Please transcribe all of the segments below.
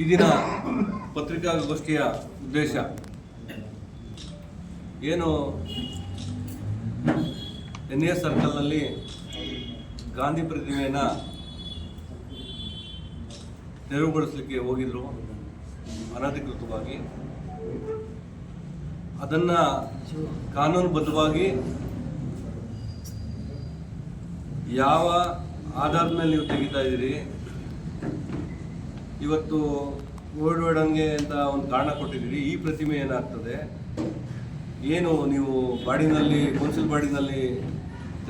ಈ ದಿನ ಪತ್ರಿಕಾಗೋಷ್ಠಿಯ ಉದ್ದೇಶ. ಏನು? ಎನ್ ಎ ಸರ್ಕಲ್ನಲ್ಲಿ ಗಾಂಧಿ ಪ್ರತಿಮೆಯನ್ನು ತೆರವುಗೊಳಿಸಲಿಕ್ಕೆ ಹೋಗಿದ್ರು ಅನಧಿಕೃತವಾಗಿ. ಅದನ್ನು ಕಾನೂನುಬದ್ಧವಾಗಿ ಯಾವ ಆಧಾರದ ಮೇಲೆ ನೀವು ತೆಗಿತಾ ಇದ್ದೀರಿ? ಇವತ್ತು ಓಲ್ಡ್ ವೇಡನ್ಗೆ ಅಂತ ಒಂದು ಕಾರಣ ಕೊಟ್ಟಿದ್ದೀರಿ. ಈ ಪ್ರತಿಮೆ ಏನಾಗ್ತದೆ? ಏನು ನೀವು ಬಾಡಿನಲ್ಲಿ ಕೌನ್ಸಿಲ್ ಬಾಡಿನಲ್ಲಿ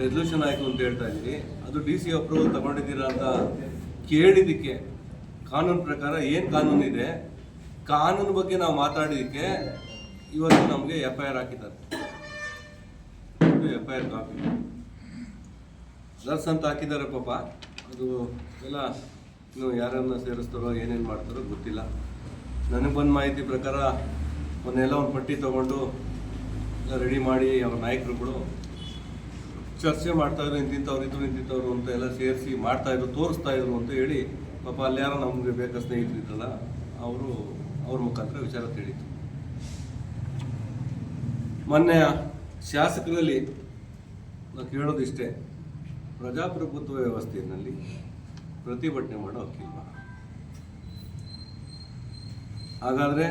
ರೆಸಲ್ಯೂಷನ್ ಆಯಿತು ಅಂತ ಹೇಳ್ತಾ ಇದ್ದೀರಿ. ಅದು ಡಿ ಸಿ ಅಪ್ರೂವಲ್ ತಗೊಂಡಿದ್ದೀರಾ ಅಂತ ಕೇಳಿದ್ದಕ್ಕೆ, ಕಾನೂನು ಪ್ರಕಾರ ಏನು ಕಾನೂನು ಇದೆ, ಕಾನೂನು ಬಗ್ಗೆ ನಾವು ಮಾತಾಡಿದ್ದಕ್ಕೆ ಇವತ್ತು ನಮಗೆ ಎಫ್ ಐ ಆರ್ ಹಾಕಿದ್ದಾರೆ. ಎಫ್ ಐ ಆರ್ ಕಾಪಿ ಅಂತ ಹಾಕಿದ್ದಾರೆ ಪಾಪ. ಅದು ಎಲ್ಲ ಇನ್ನು ಯಾರನ್ನ ಸೇರಿಸ್ತಾರೋ, ಏನೇನು ಮಾಡ್ತಾರೋ ಗೊತ್ತಿಲ್ಲ. ನನಗೆ ಬಂದ ಮಾಹಿತಿ ಪ್ರಕಾರ ಮೊನ್ನೆಲ್ಲ ಒಂದು ಪಟ್ಟಿ ತೊಗೊಂಡು ರೆಡಿ ಮಾಡಿ ಅವ್ರ ನಾಯಕರುಗಳು ಚರ್ಚೆ ಮಾಡ್ತಾಯಿದ್ರು ಇಂತಿಂಥವ್ರು ಇದ್ರು, ಇಂತಿಂಥವ್ರು ಅಂತ ಎಲ್ಲ ಸೇರಿಸಿ ಮಾಡ್ತಾಯಿದ್ರು ತೋರಿಸ್ತಾ ಇದ್ರು ಅಂತ ಹೇಳಿ ಪಾಪ ಅಲ್ಲಿ ಯಾರೋ ನಮಗೆ ಬೇಕಾದ ಸ್ನೇಹಿತರು ಇದ್ರಲ್ಲ, ಅವರು ಅವ್ರ ಮುಖಾಂತರ ವಿಚಾರ ತಿಳಿತು. ಮೊನ್ನೆ ಶಾಸಕರಲ್ಲಿ ನಾವು ಕೇಳೋದಿಷ್ಟೇ, ಪ್ರಜಾಪ್ರಭುತ್ವ ವ್ಯವಸ್ಥೆಯಲ್ಲಿ ಪ್ರತಿಭಟನೆ ಮಾಡೋ ಹಕ್ಕಿಲ್ವ ಹಾಗಾದರೆ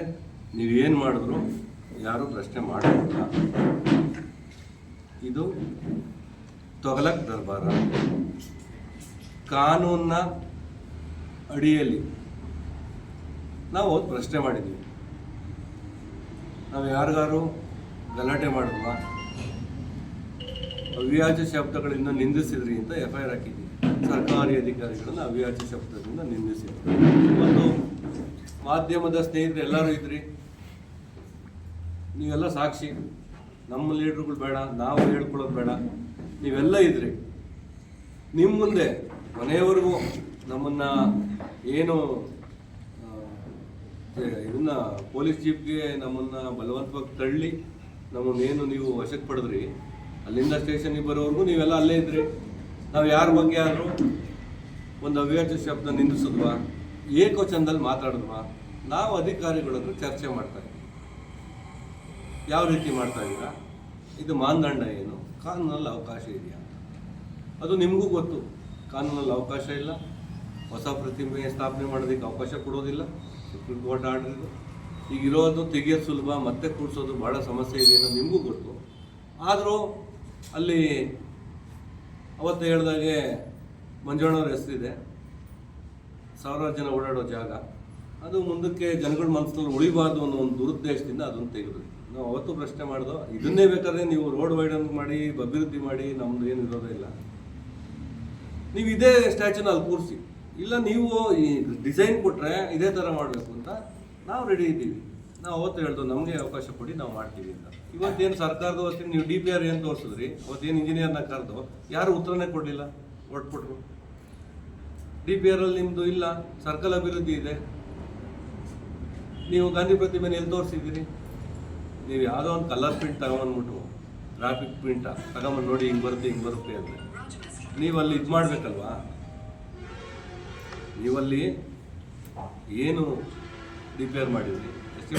ನೀವೇನು ಮಾಡಿದ್ರು? ಯಾರೂ ಪ್ರಶ್ನೆ ಮಾಡೋದಿಲ್ಲ ಇದು ತೊಗಲಕ್ ದರ್ಬಾರ. ಕಾನೂನಿನ ಅಡಿಯಲ್ಲಿ ನಾವು ಪ್ರಶ್ನೆ ಮಾಡಿದ್ದೀವಿ ನಾವು ಯಾರಿಗಾರು ಗಲಾಟೆ ಮಾಡಿದ್ವಾ? ಅವ್ಯಾಜ ಶಬ್ದಗಳಿಂದ ನಿಂದಿಸಿದ್ರಿ ಅಂತ ಎಫ್ ಐ ಹಾಕಿದ್ದೀವಿ ಸರ್ಕಾರಿ ಅಧಿಕಾರಿಗಳನ್ನ ಅವ್ಯಾಜ ಶಬ್ದದಿಂದ ನಿಂದಿಸಿ ಮತ್ತು ಮಾಧ್ಯಮದ ಸ್ನೇಹಿತರು ಎಲ್ಲರೂ ಇದ್ರಿ. ನೀವೆಲ್ಲ ಸಾಕ್ಷಿ. ನಮ್ಮ ಲೀಡ್ರುಗಳು ಬೇಡ, ನಾವು ಹೇಳ್ಕೊಳ್ಳೋದು ಬೇಡ. ನೀವೆಲ್ಲ ಇದ್ರಿ. ನಿಮ್ಮ ಮುಂದೆ ಮನೆಯವರೆಗೂ ನಮ್ಮನ್ನ ಏನು ಇದನ್ನ ಪೊಲೀಸ್ ಜೀಪ್ಗೆ ನಮ್ಮನ್ನ ಬಲವಂತವಾಗಿ ತಳ್ಳಿ, ನಮ್ಮನ್ನೇನು ನೀವು ವಶಕ್ಕೆ ಪಡೆದ್ರಿ, ಅಲ್ಲಿಂದ ಸ್ಟೇಷನ್ಗೆ ಬರೋವರೆಗೂ ನೀವೆಲ್ಲ ಅಲ್ಲೇ ಇದ್ರಿ. ನಾವು ಯಾರ ಬಗ್ಗೆ ಆದರೂ ಒಂದು ಅವ್ಯಾಜ ಶಬ್ದ ನಿಂದಿಸಿದ್ವಾ ಏಕವಚನದಲ್ಲಿ ಮಾತಾಡಿದ್ವಾ? ನಾವು ಅಧಿಕಾರಿಗಳ ಹತ್ರ ಚರ್ಚೆ ಮಾಡ್ತಾ ಇದ್ದೀವಿ. ಯಾವ ರೀತಿ ಮಾಡ್ತಾ ಇದ್ದೀರಾ? ಇದು ಮಾನದಂಡ ಏನು? ಕಾನೂನಲ್ಲಿ ಅವಕಾಶ ಇದೆಯಾ? ಅದು ನಿಮಗೂ ಗೊತ್ತು. ಕಾನೂನಲ್ಲಿ ಅವಕಾಶ ಇಲ್ಲ. ಹೊಸ ಪ್ರತಿಮೆ ಸ್ಥಾಪನೆ ಮಾಡೋದಕ್ಕೆ ಅವಕಾಶ ಕೊಡೋದಿಲ್ಲ. ಸುಪ್ರೀಂ ಕೋರ್ಟ್ ಆರ್ಡರ್ ಇದು. ಈಗ ಇರೋದು ತೆಗಿಯೋದು ಸುಲಭ, ಮತ್ತೆ ಕೂಡಿಸೋದು ಭಾಳ ಸಮಸ್ಯೆ ಇದೆ ಅನ್ನೋದು ನಿಮಗೂ ಗೊತ್ತು. ಆದರೂ ಅಲ್ಲಿ ಅವತ್ತು ಹೇಳ್ದಾಗೆ ಮಂಜುಳವ್ರ ಹೆಸರಿದೆ. ಸಾವಿರಾರು ಜನ ಓಡಾಡೋ ಜಾಗ. ಅದು ಮುಂದಕ್ಕೆ ಜನಗಳ ಮನಸ್ಸಲ್ಲಿ ಉಳಿಬಾರ್ದು ಅನ್ನೋ ಒಂದು ದುರುದ್ದೇಶದಿಂದ ಅದನ್ನು ತೆಗೆದ್ವಿ ನಾವು ಅವತ್ತು ಪ್ರಶ್ನೆ ಮಾಡಿದೋ, ಇದನ್ನೇ ಬೇಕಾದ್ರೆ ನೀವು ರೋಡ್ ವೈಡನ್ ಮಾಡಿ, ಅಭಿವೃದ್ಧಿ ಮಾಡಿ, ನಮ್ದು ಏನು ಇರೋದೇ ಇಲ್ಲ. ನೀವು ಇದೇ ಸ್ಟ್ಯಾಚ್ಯೂನ ಅಲ್ಲಿ ಕೂರಿಸಿ. ಇಲ್ಲ ನೀವು ಈ ಡಿಸೈನ್ ಕೊಟ್ಟರೆ ಇದೇ ಥರ ಮಾಡಬೇಕು ಅಂತ ನಾವು ರೆಡಿ ಇದ್ದೀವಿ. ನಾವು ಅವತ್ತು ಹೇಳ್ತೇವೆ ನಮಗೆ ಅವಕಾಶ ಕೊಡಿ, ನಾವು ಮಾಡ್ತೀವಿ ಅಂತ. ಇವತ್ತೇನು ಸರ್ಕಾರದ ವತಿಯಿಂದ ನೀವು ಡಿ ಪಿ ಆರ್ ಏನು ತೋರಿಸಿದ್ರಿ, ಅವತ್ತೇನು ಇಂಜಿನಿಯರ್ನ ಕರೆದು, ಯಾರು ಉತ್ತರನೇ ಕೊಡಲಿಲ್ಲ? ಒಟ್ಬಿಟ್ರು ಡಿ ಪಿ ಆರಲ್ಲಿ ನಿಮ್ಮದು ಇಲ್ಲ, ಸರ್ಕಲ್ ಅಭಿವೃದ್ಧಿ ಇದೆ. ನೀವು ಗಾಂಧಿ ಪ್ರತಿಮೆನ ಎಲ್ಲಿ ತೋರಿಸಿದ್ದೀರಿ? ನೀವು ಯಾವುದೋ ಒಂದು ಕಲರ್ ಪ್ರಿಂಟ್ ತಗೊಂಬಂದ್ಬಿಟ್ಟು ಟ್ರಾಫಿಕ್ ಪ್ರಿಂಟ ತಗೊಂಬಂದು ನೋಡಿ ಹಿಂಗೆ ಬರುತ್ತೆ ಹಿಂಗೆ ಬರುತ್ತೆ ಅಂತ. ನೀವು ಅಲ್ಲಿ ಇದು ಮಾಡಬೇಕಲ್ವಾ? ನೀವಲ್ಲಿ ಏನು ರಿಪೇರ್ ಮಾಡಿದ್ರಿ?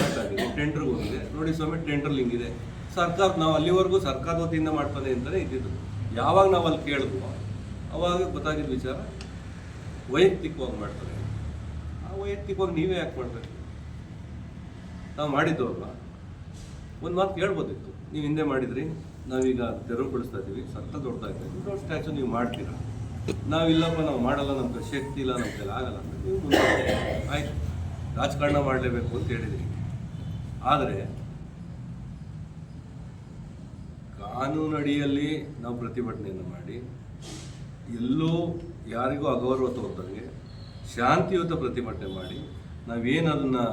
ಎಸ್ಟಿಮೇಟ್ ಆಗಿದೆ ಟೆಂಡರ್ಗೆ ಹೋಗಿದೆ. ನೋಡಿ ಸ್ವಾಮಿ ಟೆಂಡರ್ ಇದೆ. ಸರ್ಕಾರ, ನಾವು ಅಲ್ಲಿವರೆಗೂ ಸರ್ಕಾರದ ವತಿಯಿಂದ ಮಾಡ್ತಾನೆ ಅಂತಲೇ ಇದ್ದಿದ್ದು. ಯಾವಾಗ ನಾವು ಅಲ್ಲಿ ಕೇಳಿದ್ವೋ, ಅವಾಗ ಗೊತ್ತಾಗಿದ್ದ ವಿಚಾರ ವೈಯಕ್ತಿಕವಾಗಿ ಮಾಡ್ತಾರೆ. ಆ ವೈಯಕ್ತಿಕವಾಗಿ ನೀವೇ ಯಾಕೆ ಮಾಡ್ತಾರೆ ನಾವು ಮಾಡಿದ್ದು ಅಲ್ವಾ ಒಂದು ಮಾತು ಕೇಳ್ಬೋದಿತ್ತು. ನೀವು ಹಿಂದೆ ಮಾಡಿದ್ರಿ, ನಾವೀಗ ತೆರವುಗೊಳಿಸ್ತಾ ಇದ್ದೀವಿ. ಸತ್ತ ದೊಡ್ಡತಾ ಇದ್ದೀವಿ ಸ್ಟ್ಯಾಚು ನೀವು ಮಾಡ್ತೀರಾ? ನಾವಿಲ್ಲಪ್ಪ ನಾವು ಮಾಡಲ್ಲ ನಮ್ಮ ಶಕ್ತಿ ಇಲ್ಲ ನಮ್ಮ ಕೈಲಿ ಆಗಲ್ಲ ಅಂತ. ನೀವು ಆಯ್ತು. ರಾಜಕಾರಣ ಮಾಡಲೇಬೇಕು ಅಂತ ಹೇಳಿದ್ರಿ. ಆದರೆ ಕಾನೂನಡಿಯಲ್ಲಿ ನಾವು ಪ್ರತಿಭಟನೆಯನ್ನು ಮಾಡಿ, ಎಲ್ಲೂ ಯಾರಿಗೂ ಅಗೌರವ ತೋರ್ದಂಗೆ ಶಾಂತಿಯುತ ಪ್ರತಿಭಟನೆ ಮಾಡಿ, ನಾವೇನು ಅದನ್ನು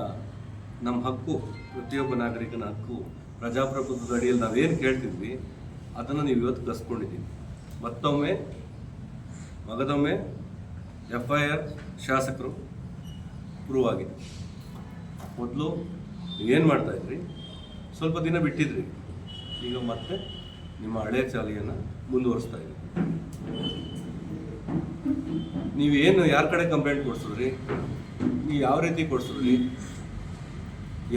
ನಮ್ಮ ಹಕ್ಕು, ಪ್ರತಿಯೊಬ್ಬ ನಾಗರಿಕನ ಹಕ್ಕು, ಪ್ರಜಾಪ್ರಭುತ್ವದ ಅಡಿಯಲ್ಲಿ ನಾವೇನು ಕೇಳ್ತಿದ್ವಿ, ಅದನ್ನು ನೀವು ಇವತ್ತು ಕಸ್ಕೊಂಡಿದ್ದೀವಿ ಮತ್ತೊಮ್ಮೆ, ಮಗದೊಮ್ಮೆ ಎಫ್ ಐ ಆರ್ ಶಾಸಕರು ಪ್ರೂವ್ ಆಗಿದೆ ಮೊದಲು ನೀವೇನು ಮಾಡ್ತಾಯಿದ್ರಿ ಸ್ವಲ್ಪ ದಿನ ಬಿಟ್ಟಿದ್ರಿ. ಈಗ ಮತ್ತೆ ನಿಮ್ಮ ಹಳೆಯ ಚಾಲಿಯನ್ನು ಮುಂದುವರಿಸ್ತಾ ನೀವು ಏನು ಯಾರ ಕಡೆ ಕಂಪ್ಲೇಂಟ್ ಕೊಡ್ಸಿದ್ರಿ? ನೀವು ಯಾವ ರೀತಿ ಕೊಡ್ಸಿದ್ರಿ?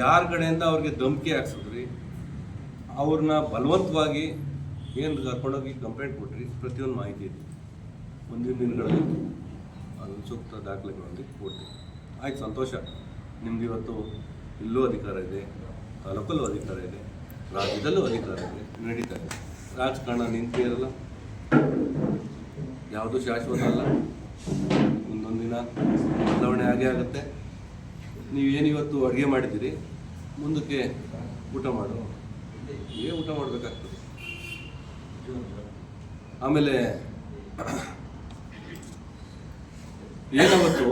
ಯಾರ ಕಡೆಯಿಂದ ಅವ್ರಿಗೆ ಧಮಕಿ ಹಾಕ್ಸಿದ್ರಿ? ಅವ್ರನ್ನ ಬಲವಂತವಾಗಿ ಏನು ಕರ್ಕೊಂಡೋಗಿ ಕಂಪ್ಲೇಂಟ್ ಕೊಟ್ರಿ? ಪ್ರತಿಯೊಂದು ಮಾಹಿತಿ ಇದೆ. ಮುಂದಿನ ದಿನಗಳಲ್ಲಿ ಅದು ಸೂಕ್ತ ದಾಖಲೆಗಳಲ್ಲಿ ಕೊಡ್ತೀವಿ ಆಯ್ತು, ಸಂತೋಷ. ನಿಮ್ದು ಇವತ್ತು ಇಲ್ಲೂ ಅಧಿಕಾರ ಇದೆ, ತಾಲೂಕಲ್ಲೂ ಅಧಿಕಾರ ಇದೆ, ರಾಜ್ಯದಲ್ಲೂ ಅಧಿಕಾರ ಇದೆ, ನಡೀತಾ ಇದೆ. ರಾಜಕಾರಣ ನಿಂತಿರಲ್ಲ ಯಾವುದು ಶಾಶ್ವತ ಅಲ್ಲ. ಒಂದೊಂದು ದಿನ ಬದಲಾವಣೆ ಆಗೇ ಆಗುತ್ತೆ. ನೀವೇನು ಇವತ್ತು ಅಡುಗೆ ಮಾಡಿದ್ದೀರಿ? ಮುಂದಕ್ಕೆ ಊಟ ಮಾಡು. ಏ ಊಟ ಮಾಡಬೇಕಾಗ್ತದೆ. ಆಮೇಲೆ ಏನಾವತ್ತು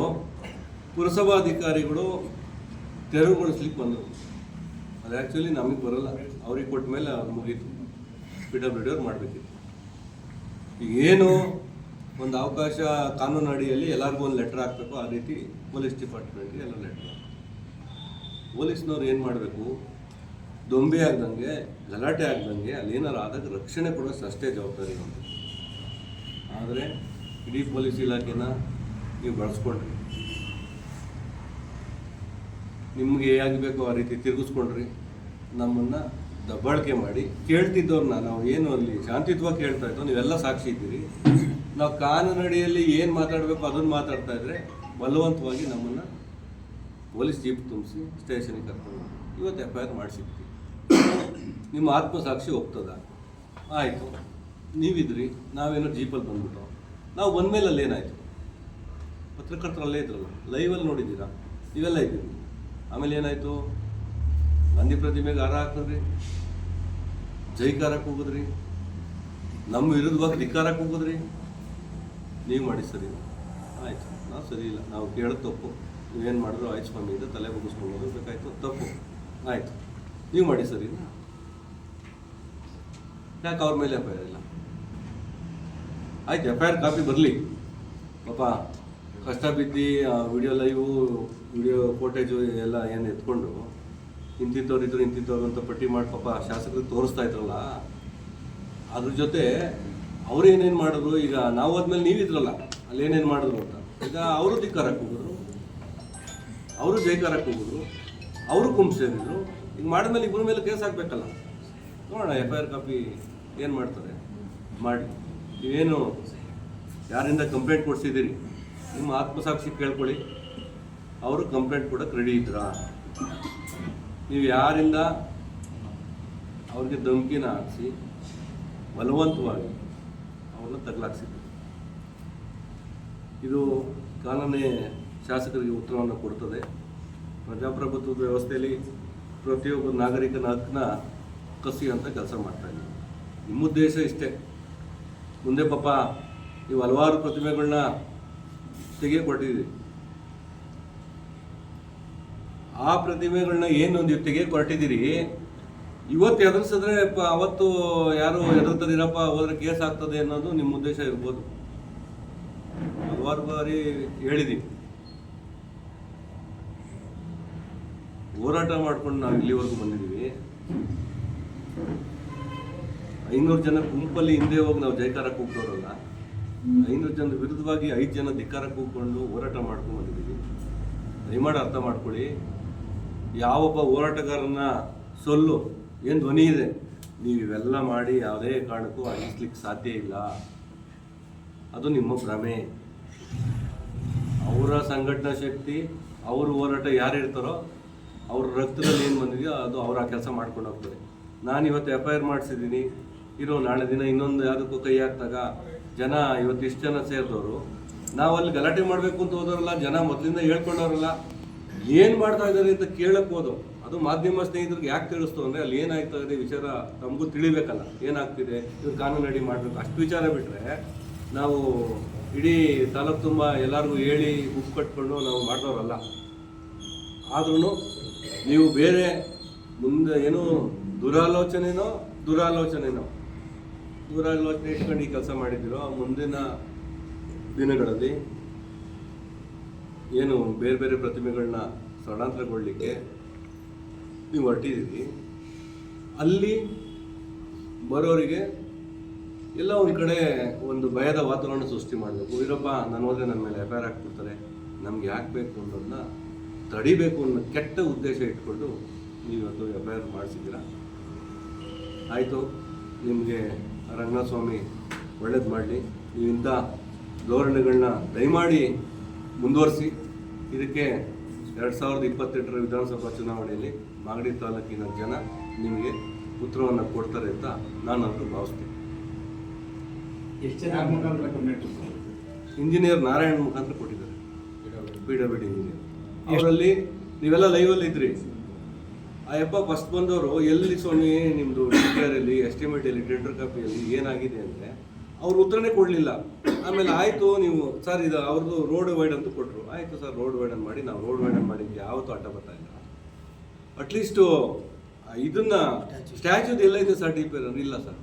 ಪುರಸಭಾಧಿಕಾರಿಗಳು ತೆರವುಗೊಳಿಸ್ಲಿಕ್ಕೆ ಬಂದರು. ಅದು ಆ್ಯಕ್ಚುಲಿ ನಮಗೆ ಬರೋಲ್ಲ. ಅವ್ರಿಗೆ ಕೊಟ್ಟ ಮೇಲೆ ಮುಗೀತು. ಪಿ ಡಬ್ಲ್ಯೂ ಡಿ ಅವ್ರು ಮಾಡಬೇಕಿತ್ತು. ಏನು ಒಂದು ಅವಕಾಶ ಕಾನೂನು ಅಡಿಯಲ್ಲಿ ಎಲ್ಲರಿಗೂ ಒಂದು ಲೆಟ್ರ್ ಹಾಕಬೇಕು, ಆ ರೀತಿ ಪೊಲೀಸ್ ಡಿಪಾರ್ಟ್ಮೆಂಟ್ಗೆ ಎಲ್ಲ ಲೆಟ್ರ್ ಪೊಲೀಸ್ನವ್ರು ಏನು ಮಾಡಬೇಕು? ದೊಂಬೆ ಆಗ್ದಂಗೆ, ಗಲಾಟೆ ಆಗ್ದಂಗೆ ಅಲ್ಲಿ ಏನಾರು ಆದಾಗ ರಕ್ಷಣೆ ಕೊಡೋಷ್ಟು ಅಷ್ಟೇ ಜವಾಬ್ದಾರಿ ಆದರೆ ಇಡೀ ಪೊಲೀಸ್ ಇಲಾಖೆನ ನೀವು ಬಳಸ್ಕೊಂಡ್ರಿ. ನಿಮಗೆ ಆಗಬೇಕು ಆ ರೀತಿ ತಿರುಗಿಸ್ಕೊಂಡ್ರಿ. ನಮ್ಮನ್ನು ದಬ್ಬಾಳಿಕೆ ಮಾಡಿ ಕೇಳ್ತಿದ್ದವ್ರನ್ನ ನಾವು ಏನು ಅಲ್ಲಿ ಶಾಂತಿಯುತವಾಗಿ ಕೇಳ್ತಾ ಇದ್ದೋ ನೀವೆಲ್ಲ ಸಾಕ್ಷಿ ಇದ್ದೀರಿ. ನಾವು ಕಾನೂನಡಿಯಲ್ಲಿ ಏನು ಮಾತಾಡಬೇಕು ಅದನ್ನು ಮಾತಾಡ್ತಾ ಇದ್ರೆ ಬಲವಂತವಾಗಿ ನಮ್ಮನ್ನು ಪೊಲೀಸ್ ಜೀಪ್ ತುಂಬಿಸಿ ಸ್ಟೇಷನಿಗೆ ಕರ್ಕೊಂಡು ಇವತ್ತು ಎಫ್ ಐ ಆರ್ ಮಾಡಿಸಿದ್ವಿ ನಿಮ್ಮ ಆತ್ಮಸಾಕ್ಷಿ ಒಪ್ತದ? ಆಯಿತು. ನೀವಿದ್ರಿ, ನಾವೇನೋ ಜೀಪಲ್ಲಿ ಬಂದ್ಬಿಟ್ಟು ನಾವು ಬಂದಮೇಲೆ ಅಲ್ಲಿ ಏನಾಯಿತು ಪತ್ರಕರ್ತರಲ್ಲೇ ಇದ್ರಲ್ಲ, ಲೈವಲ್ಲಿ ನೋಡಿದ್ದೀರಾ? ಇವೆಲ್ಲ ಇದ್ದೀವಿ ಆಮೇಲೆ ಏನಾಯಿತು? ಗಾಂಧಿ ಪ್ರತಿಮೆಗೆ ಹಾರ ಹಾಕಿದ್ರಿ ಜೈಕಾರಕ್ಕೆ ಹೋಗಿದ್ರಿ. ನಮ್ಮ ವಿರುದ್ಧವಾಗಿ ಧಿಕ್ಕಾರಕ್ಕೆ ಹೋಗಿದ್ರಿ. ನೀವು ಮಾಡಿ ಸರಿ. ಆಯ್ತು. ನಾವು ಸರಿ ಇಲ್ಲ. ನಾವು ಕೇಳೋದು ತಪ್ಪು. ನೀವೇನು ಮಾಡಿದ್ರು ಆಯ್ತು ಸ್ವಾಮಿ. ಇದೆ ತಲೆ ಬಗ್ಗಿಸ್ಕೊಂಡು ಹೋಗ್ಬೇಕಾಯ್ತು ತಪ್ಪು. ಆಯಿತು. ನೀವು ಮಾಡಿ ಸರಿ ಯಾಕೆ ಅವ್ರ ಮೇಲೆ ಎಫ್ ಐ ಆರ್ ಇಲ್ಲ? ಆಯ್ತು, ಎಫ್ ಐ ಆರ್ ಕಾಪಿ ಬರಲಿ. ಪಾಪ. ಕಷ್ಟ ಬಿದ್ದು ವಿಡಿಯೋ ಲೈವು ವಿಡಿಯೋ ಫೋಟೇಜು ಎಲ್ಲ ಏನು ಎತ್ಕೊಂಡು ಇಂತಿಂಥವ್ರು ಇದ್ರು ಇಂತಿಂಥವ್ರು ಅಂತ ಪಟ್ಟಿ ಮಾಡಿ ಪಾಪ ಶಾಸಕರಿಗೆ ತೋರಿಸ್ತಾ ಇದ್ರಲ್ಲ, ಅದ್ರ ಜೊತೆ ಅವ್ರು ಏನೇನು ಮಾಡಿದ್ರು, ಈಗ ನಾವು ಆದ್ಮೇಲೆ ನೀವಿದ್ರಲ್ಲ ಅಲ್ಲಿ ಏನೇನು ಮಾಡಿದ್ರು ಅಂತ. ಈಗ ಅವರು ಧಿಕ್ಕಾರಕ್ಕೆ ಹೋಗಿದ್ರು, ಅವರು ಜೈಕಾರಕ್ಕೆ ಹೋಗಿದ್ರು, ಅವರು ಕುಂಬಿಸಿದ್ರು ಈಗ ಮಾಡಿದ್ಮೇಲೆ ಇಬ್ಬರ ಮೇಲೆ ಕೇಸ್ ಹಾಕ್ಬೇಕಲ್ಲ. ನೋಡೋಣ ಎಫ್ ಐ ಆರ್ ಕಾಪಿ ಏನು ಮಾಡ್ತಾರೆ? ಮಾಡಿ. ನೀವೇನು ಯಾರಿಂದ ಕಂಪ್ಲೇಂಟ್ ಕೊಡ್ಸಿದ್ದೀರಿ? ನಿಮ್ಮ ಆತ್ಮಸಾಕ್ಷಿ ಕೇಳ್ಕೊಳ್ಳಿ. ಅವರು ಕಂಪ್ಲೇಂಟ್ ಕೊಡಕ್ಕೆ ರೆಡಿ ಇದ್ರಾ? ನೀವು ಯಾರಿಂದ ಅವ್ರಿಗೆ ಧಮಕಿನ ಹಾಕಿಸಿ, ಬಲವಂತವಾಗಿ ಅವ್ರನ್ನ ತಗಲಾಕ್ಸಿದ್ರು? ಇದು ಕಾನೂನೇ ಶಾಸಕರಿಗೆ ಉತ್ತರವನ್ನು ಕೊಡ್ತದೆ. ಪ್ರಜಾಪ್ರಭುತ್ವದ ವ್ಯವಸ್ಥೆಯಲ್ಲಿ ಪ್ರತಿಯೊಬ್ಬ ನಾಗರಿಕನ ಹಕ್ಕನ್ನ ಅಂತ ಕೆಲಸ ಮಾಡ್ತಾ ಇದ್ದೀವಿ ನಿಮ್ಮ ಉದ್ದೇಶ ಇಷ್ಟೇ. ಮುಂದೆ ಪಾಪ ನೀವು ಹಲವಾರು ಪ್ರತಿಮೆಗಳನ್ನ ತೆಗೆಯಕ್ಕೆ ಕೊಟ್ಟಿದ್ದೀವಿ ಆ ಪ್ರತಿಮೆಗಳನ್ನ ಏನು ನೀವು ತೆಗೆಯಕ್ಕೆ ಹೊರಟಿದ್ದೀರಿ ಇವತ್ತು ಎದುರಿಸಿದ್ರೆ ಅವತ್ತು ಯಾರು ಎದುರ್ತದಿರಪ್ಪ ಹೋದ್ರೆ ಕೇಸ್ ಆಗ್ತದೆ ಅನ್ನೋದು ನಿಮ್ಮ ಉದ್ದೇಶ ಇರ್ಬೋದು. ಹಲವಾರು ಬಾರಿ ಹೇಳಿದ್ದೀನಿ ಹೋರಾಟ ಮಾಡ್ಕೊಂಡು ನಾವು ಇಲ್ಲಿವರೆಗೂ ಬಂದಿದ್ದೀವಿ. ಐನೂರು ಜನ ಗುಂಪಲ್ಲಿ ಹಿಂದೆ ಹೋಗಿ ನಾವು ಜೈಕಾರ ಕೂಗ್ತವ್ರಲ್ಲ ಐನೂರು ಜನ ವಿರುದ್ಧವಾಗಿ ಐದು ಜನ ಧಿಕ್ಕಾರ ಕೂಗ್ಕೊಂಡು ಹೋರಾಟ ಮಾಡ್ಕೊಂಡು ಬಂದಿದ್ದೀವಿ. ದಯಮಾಡಿ ಅರ್ಥ ಮಾಡ್ಕೊಳ್ಳಿ. ಯಾವೊಬ್ಬ ಹೋರಾಟಗಾರನ ಸೊಲ್ಲು, ಏನು ಧ್ವನಿ ಇದೆ, ನೀವು ಇವೆಲ್ಲ ಮಾಡಿ ಯಾವುದೇ ಕಾರಣಕ್ಕೂ ಅಳಿಸ್ಲಿಕ್ಕೆ ಸಾಧ್ಯ ಇಲ್ಲ. ಅದು ನಿಮ್ಮ ಭ್ರಮೆ. ಅವರ ಸಂಘಟನಾ ಶಕ್ತಿ, ಅವ್ರ ಹೋರಾಟ ಯಾರು ಇರ್ತಾರೋ, ಅವ್ರ ರಕ್ತದಲ್ಲಿ ಏನು ಬಂದಿದೆಯೋ ಅದು ಅವ್ರು ಆ ಕೆಲಸ ಮಾಡ್ಕೊಂಡು ಹೋಗ್ತಾರೆ. ನಾನು ಇವತ್ತು ಎಫ್ ಐ ಆರ್ ಮಾಡಿಸಿದ್ದೀನಿ. ಇರೋ ನಾಳೆ ದಿನ ಇನ್ನೊಂದು ಯಾವುದಕ್ಕೂ ಕೈ ಹಾಕ್ದಾಗ ಜನ, ಇವತ್ತು ಇಷ್ಟು ಜನ ಸೇರಿದವರು, ನಾವು ಅಲ್ಲಿ ಗಲಾಟೆ ಮಾಡಬೇಕು ಅಂತ ಹೋದವರಲ್ಲ, ಜನ ಮೊದಲಿಂದ ಹೇಳ್ಕೊಂಡವ್ರಲ್ಲ, ಏನು ಮಾಡ್ತಾ ಇದ್ದಾರೆ ಅಂತ ಕೇಳಕ್ಕೆ ಹೋದವು ಅದು ಮಾಧ್ಯಮ ಸ್ನೇಹಿತರಿಗೆ ಯಾಕೆ ತಿಳಿಸ್ತು ಅಂದರೆ, ಅಲ್ಲಿ ಏನಾಗ್ತಾ ಇದೆ ವಿಚಾರ ನಮಗೂ ತಿಳಿಬೇಕಲ್ಲ. ಏನಾಗ್ತಿದೆ? ಇವ್ರು ಕಾನೂನು ಅಡಿ ಮಾಡಬೇಕು. ಅಷ್ಟು ವಿಚಾರ ಬಿಟ್ಟರೆ ನಾವು ಇಡೀ ತಾಲೂಕು ತುಂಬ ಎಲ್ಲರಿಗೂ ಹೇಳಿ ಉಪ್ಪು ಕಟ್ಕೊಂಡು ನಾವು ಮಾಡಿದವರಲ್ಲ. ಆದ್ರೂ ನೀವು ಬೇರೆ ಮುಂದೆ ಏನು ದುರಾಲೋಚನೆನೋ ದುರಾಲೋಚನೆನೋ ದುರಾಲೋಚನೆ ಇಟ್ಕೊಂಡು ಈ ಕೆಲಸ ಮಾಡಿದ್ದೀರೋ ಮುಂದಿನ ದಿನಗಳಲ್ಲಿ ಏನು ಬೇರೆ ಬೇರೆ ಪ್ರತಿಮೆಗಳನ್ನ ಸ್ಥಳಾಂತರಗೊಳ್ಳಿಕ್ಕೆ ನೀವು ಹೊರಟಿದ್ದೀರಿ. ಅಲ್ಲಿ ಬರೋರಿಗೆ ಎಲ್ಲ ಒಂದು ಕಡೆ ಒಂದು ಭಯದ ವಾತಾವರಣ ಸೃಷ್ಟಿ ಮಾಡಬೇಕು. ಇರಪ್ಪ ನಾನು ಹೋದ್ರೆ ನನ್ನ ಮೇಲೆ ಎಫ್ ಐ ಆರ್ ಹಾಕ್ಬಿಡ್ತಾರೆ. ನಮ್ಗೆ ಯಾಕೆ ಅನ್ನೋದನ್ನ ತಡಿಬೇಕು ಅನ್ನೋ ಕೆಟ್ಟ ಉದ್ದೇಶ ಇಟ್ಕೊಂಡು ನೀವು ಎಫ್ ಐ ಆರ್ ಮಾಡಿಸಿದ್ದೀರಾ? ಆಯಿತು, ನಿಮಗೆ ರಂಗನಾಥಸ್ವಾಮಿ ಒಳ್ಳೇದು ಮಾಡಲಿ. ನೀವು ಇಂಥ ಧೋರಣೆಗಳನ್ನ ದಯಮಾಡಿ ಮುಂದುವರಿಸಿ. ಇದಕ್ಕೆ ಎರಡು ಸಾವಿರದ ಇಪ್ಪತ್ತೆಂಟರ ವಿಧಾನಸಭಾ ಚುನಾವಣೆಯಲ್ಲಿ ಮಾಗಡಿ ತಾಲೂಕಿನ ಜನ ನಿಮಗೆ ಉತ್ತರವನ್ನು ಕೊಡ್ತಾರೆ ಅಂತ ನಾನು ಅದು ಭಾವಿಸ್ತೀನಿ. ಎಷ್ಟು ಜನ ಮುಖಾಂತರ ಕಂಪ್ಲೇಂಟ್ ಇಂಜಿನಿಯರ್ ನಾರಾಯಣ್ ಮುಖಾಂತರ ಕೊಟ್ಟಿದ್ದಾರೆ. P W D. ಇಂಜಿನಿಯರ್. ಅವರಲ್ಲಿ ನೀವೆಲ್ಲ ಲೈವಲ್ಲಿ ಇದ್ರಿ. ಆ ಯಪ್ಪ ಫಸ್ಟ್ ಬಂದವರು, ಎಲ್ಲಿ ಸ್ವಾಮಿ ನಿಮ್ಮದು ಡಿಕ್ಲೇರಲ್ಲಿ ಎಸ್ಟಿಮೇಟಲ್ಲಿ ಟೆಂಡರ್ ಕಾಪಿಯಲ್ಲಿ ಏನಾಗಿದೆ ಅಂದರೆ, ಅವ್ರು ಉತ್ತರನೇ ಕೊಡಲಿಲ್ಲ. ಆಮೇಲೆ ಆಯಿತು, ನೀವು, ಸರ್, ಇದು ಅವ್ರದ್ದು ರೋಡ್ ವೈಡ್ ಅಂತ ಕೊಟ್ಟರು ಆಯಿತು ಸರ್ ರೋಡ್ ವೈಡ್ ಅಂತ ಮಾಡಿ, ನಾವು ರೋಡ್ ವೈಡ್ ಅಂತ ಮಾಡಿದ್ವಿ ಯಾವತ್ತೂ ಅಡ್ಡ ಬರ್ತಾ ಇಲ್ಲ. ಅಟ್ಲೀಸ್ಟು ಇದನ್ನ ಸ್ಟ್ಯಾಚ್ಯೂದ್ ಇದೆ ಸರ್ ಡಿ ಪಿ ಇಲ್ಲ ಸರ್.